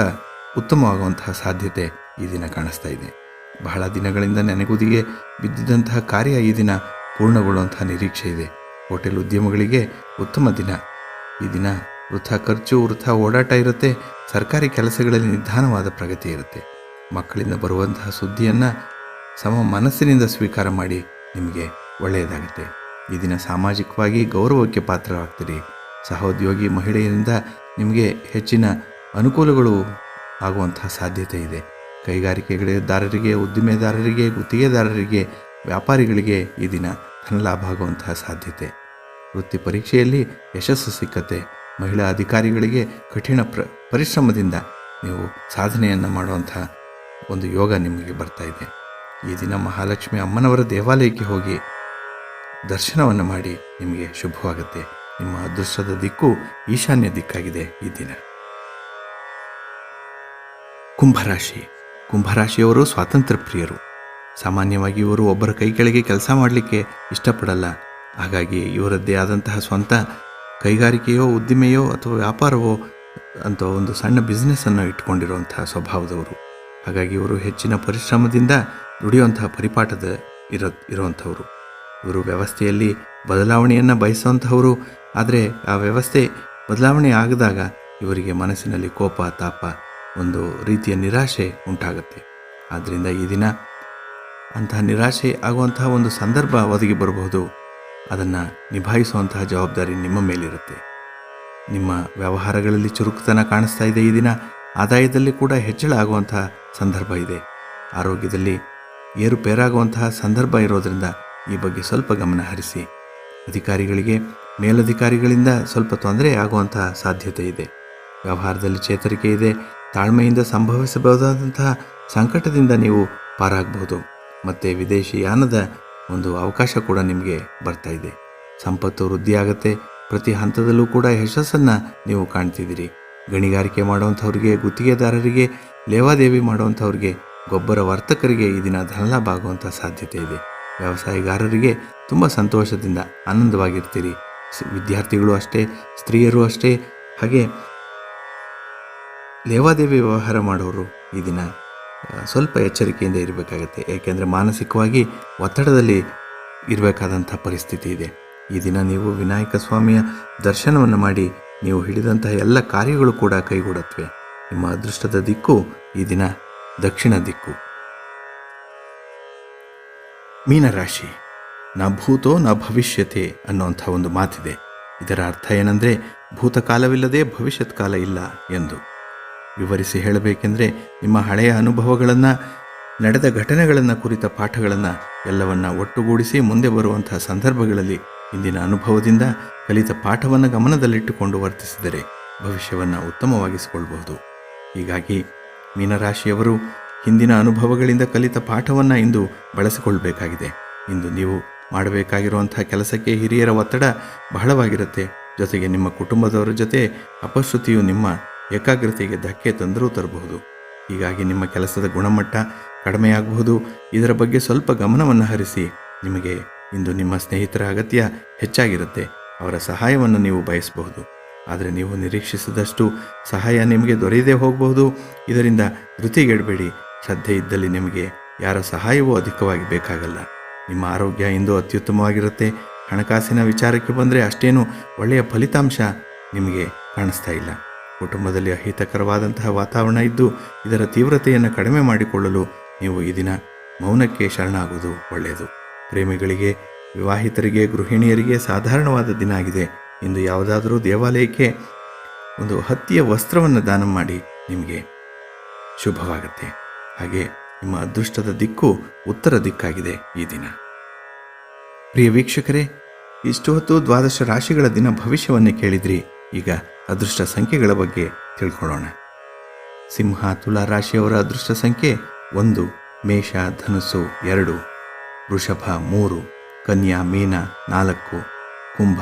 ಉತ್ತಮವಾಗುವಂತಹ ಸಾಧ್ಯತೆ ಈ ದಿನ ಕಾಣಿಸ್ತಾ ಇದೆ. ಬಹಳ ದಿನಗಳಿಂದ ನೆನೆಗುದಿಗೆ ಬಿದ್ದಿದ್ದಂತಹ ಕಾರ್ಯ ಈ ದಿನ ಪೂರ್ಣಗೊಳ್ಳುವಂತಹ ನಿರೀಕ್ಷೆ ಇದೆ. ಹೋಟೆಲ್ ಉದ್ಯಮಗಳಿಗೆ ಉತ್ತಮ ದಿನ. ಈ ದಿನ ವೃಥ ಖರ್ಚು, ವೃಥ ಓಡಾಟ ಇರುತ್ತೆ. ಸರ್ಕಾರಿ ಕೆಲಸಗಳಲ್ಲಿ ನಿಧಾನವಾದ ಪ್ರಗತಿ ಇರುತ್ತೆ. ಮಕ್ಕಳಿಂದ ಬರುವಂತಹ ಸುದ್ದಿಯನ್ನು ಸಮ ಮನಸ್ಸಿನಿಂದ ಸ್ವೀಕಾರ ಮಾಡಿ ನಿಮಗೆ ಒಳ್ಳೆಯದಾಗುತ್ತೆ. ಈ ದಿನ ಸಾಮಾಜಿಕವಾಗಿ ಗೌರವಕ್ಕೆ ಪಾತ್ರರಾಗ್ತೀರಿ. ಸಹೋದ್ಯೋಗಿ ಮಹಿಳೆಯರಿಂದ ನಿಮಗೆ ಹೆಚ್ಚಿನ ಅನುಕೂಲಗಳು ಆಗುವಂತಹ ಸಾಧ್ಯತೆ ಇದೆ. ಕೈಗಾರಿಕೆಗಳದಾರರಿಗೆ ಉದ್ದಿಮೆದಾರರಿಗೆ, ಗುತ್ತಿಗೆದಾರರಿಗೆ, ವ್ಯಾಪಾರಿಗಳಿಗೆ ಈ ದಿನ ಧನಲಾಭ ಆಗುವಂತಹ ಸಾಧ್ಯತೆ. ವೃತ್ತಿ ಪರೀಕ್ಷೆಯಲ್ಲಿ ಯಶಸ್ಸು ಸಿಕ್ಕತ್ತೆ. ಮಹಿಳಾ ಅಧಿಕಾರಿಗಳಿಗೆ ಕಠಿಣ ಪ್ರ, ಪರಿಶ್ರಮದಿಂದ ನೀವು ಸಾಧನೆಯನ್ನು ಮಾಡುವಂತಹ ಒಂದು ಯೋಗ ನಿಮಗೆ ಬರ್ತಾ ಇದೆ. ಈ ದಿನ ಮಹಾಲಕ್ಷ್ಮಿ ಅಮ್ಮನವರ ದೇವಾಲಯಕ್ಕೆ ಹೋಗಿ ದರ್ಶನವನ್ನು ಮಾಡಿ ನಿಮಗೆ ಶುಭವಾಗುತ್ತೆ. ನಿಮ್ಮ ಅದೃಷ್ಟದ ದಿಕ್ಕು ಈಶಾನ್ಯ ದಿಕ್ಕಾಗಿದೆ ಈ ದಿನ. ಕುಂಭರಾಶಿ. ಕುಂಭರಾಶಿಯವರು ಸ್ವಾತಂತ್ರ್ಯ ಪ್ರಿಯರು ಸಾಮಾನ್ಯವಾಗಿ ಇವರು ಒಬ್ಬರ ಕೈ ಕೆಳಗೆ ಕೆಲಸ ಮಾಡಲಿಕ್ಕೆ ಇಷ್ಟಪಡಲ್ಲ. ಹಾಗಾಗಿ ಇವರದ್ದೇ ಆದಂತಹ ಸ್ವಂತ ಕೈಗಾರಿಕೆಯೋ, ಉದ್ದಿಮೆಯೋ ಅಥವಾ ವ್ಯಾಪಾರವೋ ಅಂತ ಒಂದು ಸಣ್ಣ ಬಿಸ್ನೆಸ್ಸನ್ನು ಇಟ್ಕೊಂಡಿರುವಂತಹ ಸ್ವಭಾವದವರು. ಹಾಗಾಗಿ ಇವರು ಹೆಚ್ಚಿನ ಪರಿಶ್ರಮದಿಂದ ದುಡಿಯುವಂತಹ ಪರಿಪಾಠದ ಇರೋ ಇರುವಂಥವ್ರು. ಇವರು ವ್ಯವಸ್ಥೆಯಲ್ಲಿ ಬದಲಾವಣೆಯನ್ನು ಬಯಸುವಂಥವರು. ಆದರೆ ಆ ವ್ಯವಸ್ಥೆ ಬದಲಾವಣೆ ಆಗದಾಗ ಇವರಿಗೆ ಮನಸ್ಸಿನಲ್ಲಿ ಕೋಪ, ತಾಪ ಒಂದು ರೀತಿಯ ನಿರಾಶೆ ಉಂಟಾಗುತ್ತೆ. ಆದ್ದರಿಂದ ಈ ದಿನ ಅಂತಹ ನಿರಾಶೆ ಆಗುವಂತಹ ಒಂದು ಸಂದರ್ಭ ಒದಗಿ ಬರಬಹುದು. ಅದನ್ನು ನಿಭಾಯಿಸುವಂತಹ ಜವಾಬ್ದಾರಿ ನಿಮ್ಮ ಮೇಲಿರುತ್ತೆ. ನಿಮ್ಮ ವ್ಯವಹಾರಗಳಲ್ಲಿ ಚುರುಕುತನ ಕಾಣಿಸ್ತಾ ಇದೆ ಈ ದಿನ. ಆದಾಯದಲ್ಲಿ ಕೂಡ ಹೆಚ್ಚಳ ಆಗುವಂತಹ ಸಂದರ್ಭ ಇದೆ. ಆರೋಗ್ಯದಲ್ಲಿ ಏರುಪೇರಾಗುವಂತಹ ಸಂದರ್ಭ ಇರೋದರಿಂದ ಈ ಬಗ್ಗೆ ಸ್ವಲ್ಪ ಗಮನ ಹರಿಸಿ. ಅಧಿಕಾರಿಗಳಿಗೆ, ಮೇಲಧಿಕಾರಿಗಳಿಂದ ಸ್ವಲ್ಪ ತೊಂದರೆ ಆಗುವಂತಹ ಸಾಧ್ಯತೆ ಇದೆ. ವ್ಯವಹಾರದಲ್ಲಿ ಚೇತರಿಕೆ ಇದೆ. ತಾಳ್ಮೆಯಿಂದ ಸಂಭವಿಸಬಹುದಾದಂತಹ ಸಂಕಟದಿಂದ ನೀವು ಪಾರಾಗಬಹುದು. ಮತ್ತು ವಿದೇಶಿ ಯಾನದ ಒಂದು ಅವಕಾಶ ಕೂಡ ನಿಮಗೆ ಬರ್ತಾ ಇದೆ. ಸಂಪತ್ತು ವೃದ್ಧಿಯಾಗತ್ತೆ. ಪ್ರತಿ ಹಂತದಲ್ಲೂ ಕೂಡ ಯಶಸ್ಸನ್ನು ನೀವು ಕಾಣ್ತಿದ್ದೀರಿ. ಗಣಿಗಾರಿಕೆ ಮಾಡುವಂಥವ್ರಿಗೆ, ಗುತ್ತಿಗೆದಾರರಿಗೆ, ಲೇವಾದೇವಿ ಮಾಡುವಂಥವ್ರಿಗೆ ಗೊಬ್ಬರ ವರ್ತಕರಿಗೆ ಈ ದಿನ ಧನಲಾಭ ಸಾಧ್ಯತೆ ಇದೆ. ವ್ಯವಸಾಯಗಾರರಿಗೆ ತುಂಬ ಸಂತೋಷದಿಂದ ಆನಂದವಾಗಿರ್ತೀರಿ. ವಿದ್ಯಾರ್ಥಿಗಳು ಅಷ್ಟೇ, ಸ್ತ್ರೀಯರು ಅಷ್ಟೇ, ಹಾಗೆ ಲೇವಾದೇವಿ ವ್ಯವಹಾರ ಮಾಡೋರು ಈ ದಿನ ಸ್ವಲ್ಪ ಎಚ್ಚರಿಕೆಯಿಂದ ಇರಬೇಕಾಗತ್ತೆ. ಏಕೆಂದರೆ ಮಾನಸಿಕವಾಗಿ ಒತ್ತಡದಲ್ಲಿ ಇರಬೇಕಾದಂಥ ಪರಿಸ್ಥಿತಿ ಇದೆ. ಈ ದಿನ ನೀವು ವಿನಾಯಕ ಸ್ವಾಮಿಯ ದರ್ಶನವನ್ನು ಮಾಡಿ, ನೀವು ಹಿಡಿದಂತಹ ಎಲ್ಲ ಕಾರ್ಯಗಳು ಕೂಡ ಕೈಗೂಡತ್ವೆ. ನಿಮ್ಮ ಅದೃಷ್ಟದ ದಿಕ್ಕು ಈ ದಿನ ದಕ್ಷಿಣ ದಿಕ್ಕು. ಮೀನರಾಶಿ. ನ ಭೂತೋ ನ ಭವಿಷ್ಯತೆ ಅನ್ನುವಂಥ ಒಂದು ಮಾತಿದೆ. ಇದರ ಅರ್ಥ ಏನಂದರೆ, ಭೂತಕಾಲವಿಲ್ಲದೆ ಭವಿಷ್ಯತ್ ಕಾಲ ಇಲ್ಲ ಎಂದು. ವಿವರಿಸಿ ಹೇಳಬೇಕೆಂದರೆ, ನಿಮ್ಮ ಹಳೆಯ ಅನುಭವಗಳನ್ನು, ನಡೆದ ಘಟನೆಗಳನ್ನು ಕುರಿತ ಪಾಠಗಳನ್ನು ಎಲ್ಲವನ್ನ ಒಟ್ಟುಗೂಡಿಸಿ ಮುಂದೆ ಬರುವಂತಹ ಸಂದರ್ಭಗಳಲ್ಲಿ ಇಂದಿನ ಅನುಭವದಿಂದ ಕಲಿತ ಪಾಠವನ್ನು ಗಮನದಲ್ಲಿಟ್ಟುಕೊಂಡು ವರ್ತಿಸಿದರೆ ಭವಿಷ್ಯವನ್ನು ಉತ್ತಮವಾಗಿಸಿಕೊಳ್ಳಬಹುದು ಹೀಗಾಗಿ ಮೀನರಾಶಿಯವರು ಹಿಂದಿನ ಅನುಭವಗಳಿಂದ ಕಲಿತ ಪಾಠವನ್ನು ಇಂದು ಬಳಸಿಕೊಳ್ಳಬೇಕಾಗಿದೆ ಇಂದು ನೀವು ಮಾಡಬೇಕಾಗಿರುವಂಥ ಕೆಲಸಕ್ಕೆ ಹಿರಿಯರ ಒತ್ತಡ ಬಹಳವಾಗಿರುತ್ತೆ. ಜೊತೆಗೆ ನಿಮ್ಮ ಕುಟುಂಬದವರ ಜೊತೆ ಅಪಶ್ರುತಿಯು ನಿಮ್ಮ ಏಕಾಗ್ರತೆಗೆ ಧಕ್ಕೆ ತಂದರೂ ತರಬಹುದು. ಹೀಗಾಗಿ ನಿಮ್ಮ ಕೆಲಸದ ಗುಣಮಟ್ಟ ಕಡಿಮೆಯಾಗಬಹುದು. ಇದರ ಬಗ್ಗೆ ಸ್ವಲ್ಪ ಗಮನವನ್ನು ಹರಿಸಿ, ನಿಮಗೆ ಇಂದು ನಿಮ್ಮ ಸ್ನೇಹಿತರ ಅಗತ್ಯ ಹೆಚ್ಚಾಗಿರುತ್ತೆ. ಅವರ ಸಹಾಯವನ್ನು ನೀವು ಬಯಸಬಹುದು. ಆದರೆ ನೀವು ನಿರೀಕ್ಷಿಸಿದಷ್ಟು ಸಹಾಯ ನಿಮಗೆ ದೊರೆಯದೇ ಹೋಗಬಹುದು. ಇದರಿಂದ ಧೃತಿಗೆಡಬೇಡಿ. ಶ್ರದ್ಧೆ ಇದ್ದಲ್ಲಿ ನಿಮಗೆ ಯಾರ ಸಹಾಯವೂ ಅಧಿಕವಾಗಿ ಬೇಕಾಗಲ್ಲ. ನಿಮ್ಮ ಆರೋಗ್ಯ ಇಂದು ಅತ್ಯುತ್ತಮವಾಗಿರುತ್ತೆ. ಹಣಕಾಸಿನ ವಿಚಾರಕ್ಕೆ ಬಂದರೆ ಅಷ್ಟೇನು ಒಳ್ಳೆಯ ಫಲಿತಾಂಶ ನಿಮಗೆ ಕಾಣಿಸ್ತಾ ಇಲ್ಲ. ಕುಟುಂಬದಲ್ಲಿ ಅಹಿತಕರವಾದಂತಹ ವಾತಾವರಣ ಇದ್ದು ಇದರ ತೀವ್ರತೆಯನ್ನು ಕಡಿಮೆ ಮಾಡಿಕೊಳ್ಳಲು ನೀವು ಈ ದಿನ ಮೌನಕ್ಕೆ ಶರಣಾಗುವುದು ಒಳ್ಳೆಯದು. ಪ್ರೇಮಿಗಳಿಗೆ, ವಿವಾಹಿತರಿಗೆ, ಗೃಹಿಣಿಯರಿಗೆ ಸಾಧಾರಣವಾದ ದಿನ ಆಗಿದೆ. ಇಂದು ಯಾವುದಾದರೂ ದೇವಾಲಯಕ್ಕೆ ಒಂದು ಹತ್ತಿಯ ವಸ್ತ್ರವನ್ನು ದಾನ ಮಾಡಿ ನಿಮಗೆ ಶುಭವಾಗುತ್ತೆ. ಹಾಗೆ ನಿಮ್ಮ ಅದೃಷ್ಟದ ದಿಕ್ಕು ಉತ್ತರ ದಿಕ್ಕಾಗಿದೆ ಈ ದಿನ. ಪ್ರಿಯ ವೀಕ್ಷಕರೇ, ಇಷ್ಟು ಹೊತ್ತು ದ್ವಾದಶ ರಾಶಿಗಳ ದಿನ ಭವಿಷ್ಯವನ್ನು ಕೇಳಿದ್ರಿ. ಈಗ ಅದೃಷ್ಟ ಸಂಖ್ಯೆಗಳ ಬಗ್ಗೆ ತಿಳ್ಕೊಳ್ಳೋಣ. ಸಿಂಹ, ತುಲಾ ರಾಶಿಯವರ ಅದೃಷ್ಟ ಸಂಖ್ಯೆ ಒಂದು, ಮೇಷ ಧನುಸು ಎರಡು, ವೃಷಭ ಮೂರು, ಕನ್ಯಾ, ಮೀನ ನಾಲ್ಕು, ಕುಂಭ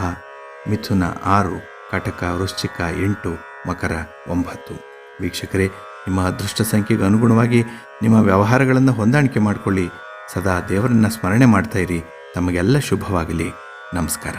ಮಿಥುನ ಆರು, ಕಟಕ ವೃಶ್ಚಿಕ ಎಂಟು, ಮಕರ ಒಂಬತ್ತು. ವೀಕ್ಷಕರೇ, ನಿಮ್ಮ ಅದೃಷ್ಟ ಸಂಖ್ಯೆಗೆ ಅನುಗುಣವಾಗಿ ನಿಮ್ಮ ವ್ಯವಹಾರಗಳನ್ನು ಹೊಂದಾಣಿಕೆ ಮಾಡಿಕೊಳ್ಳಿ. ಸದಾ ದೇವರನ್ನು ಸ್ಮರಣೆ ಮಾಡ್ತಾ ಇರಿ. ತಮಗೆಲ್ಲ ಶುಭವಾಗಲಿ. ನಮಸ್ಕಾರ.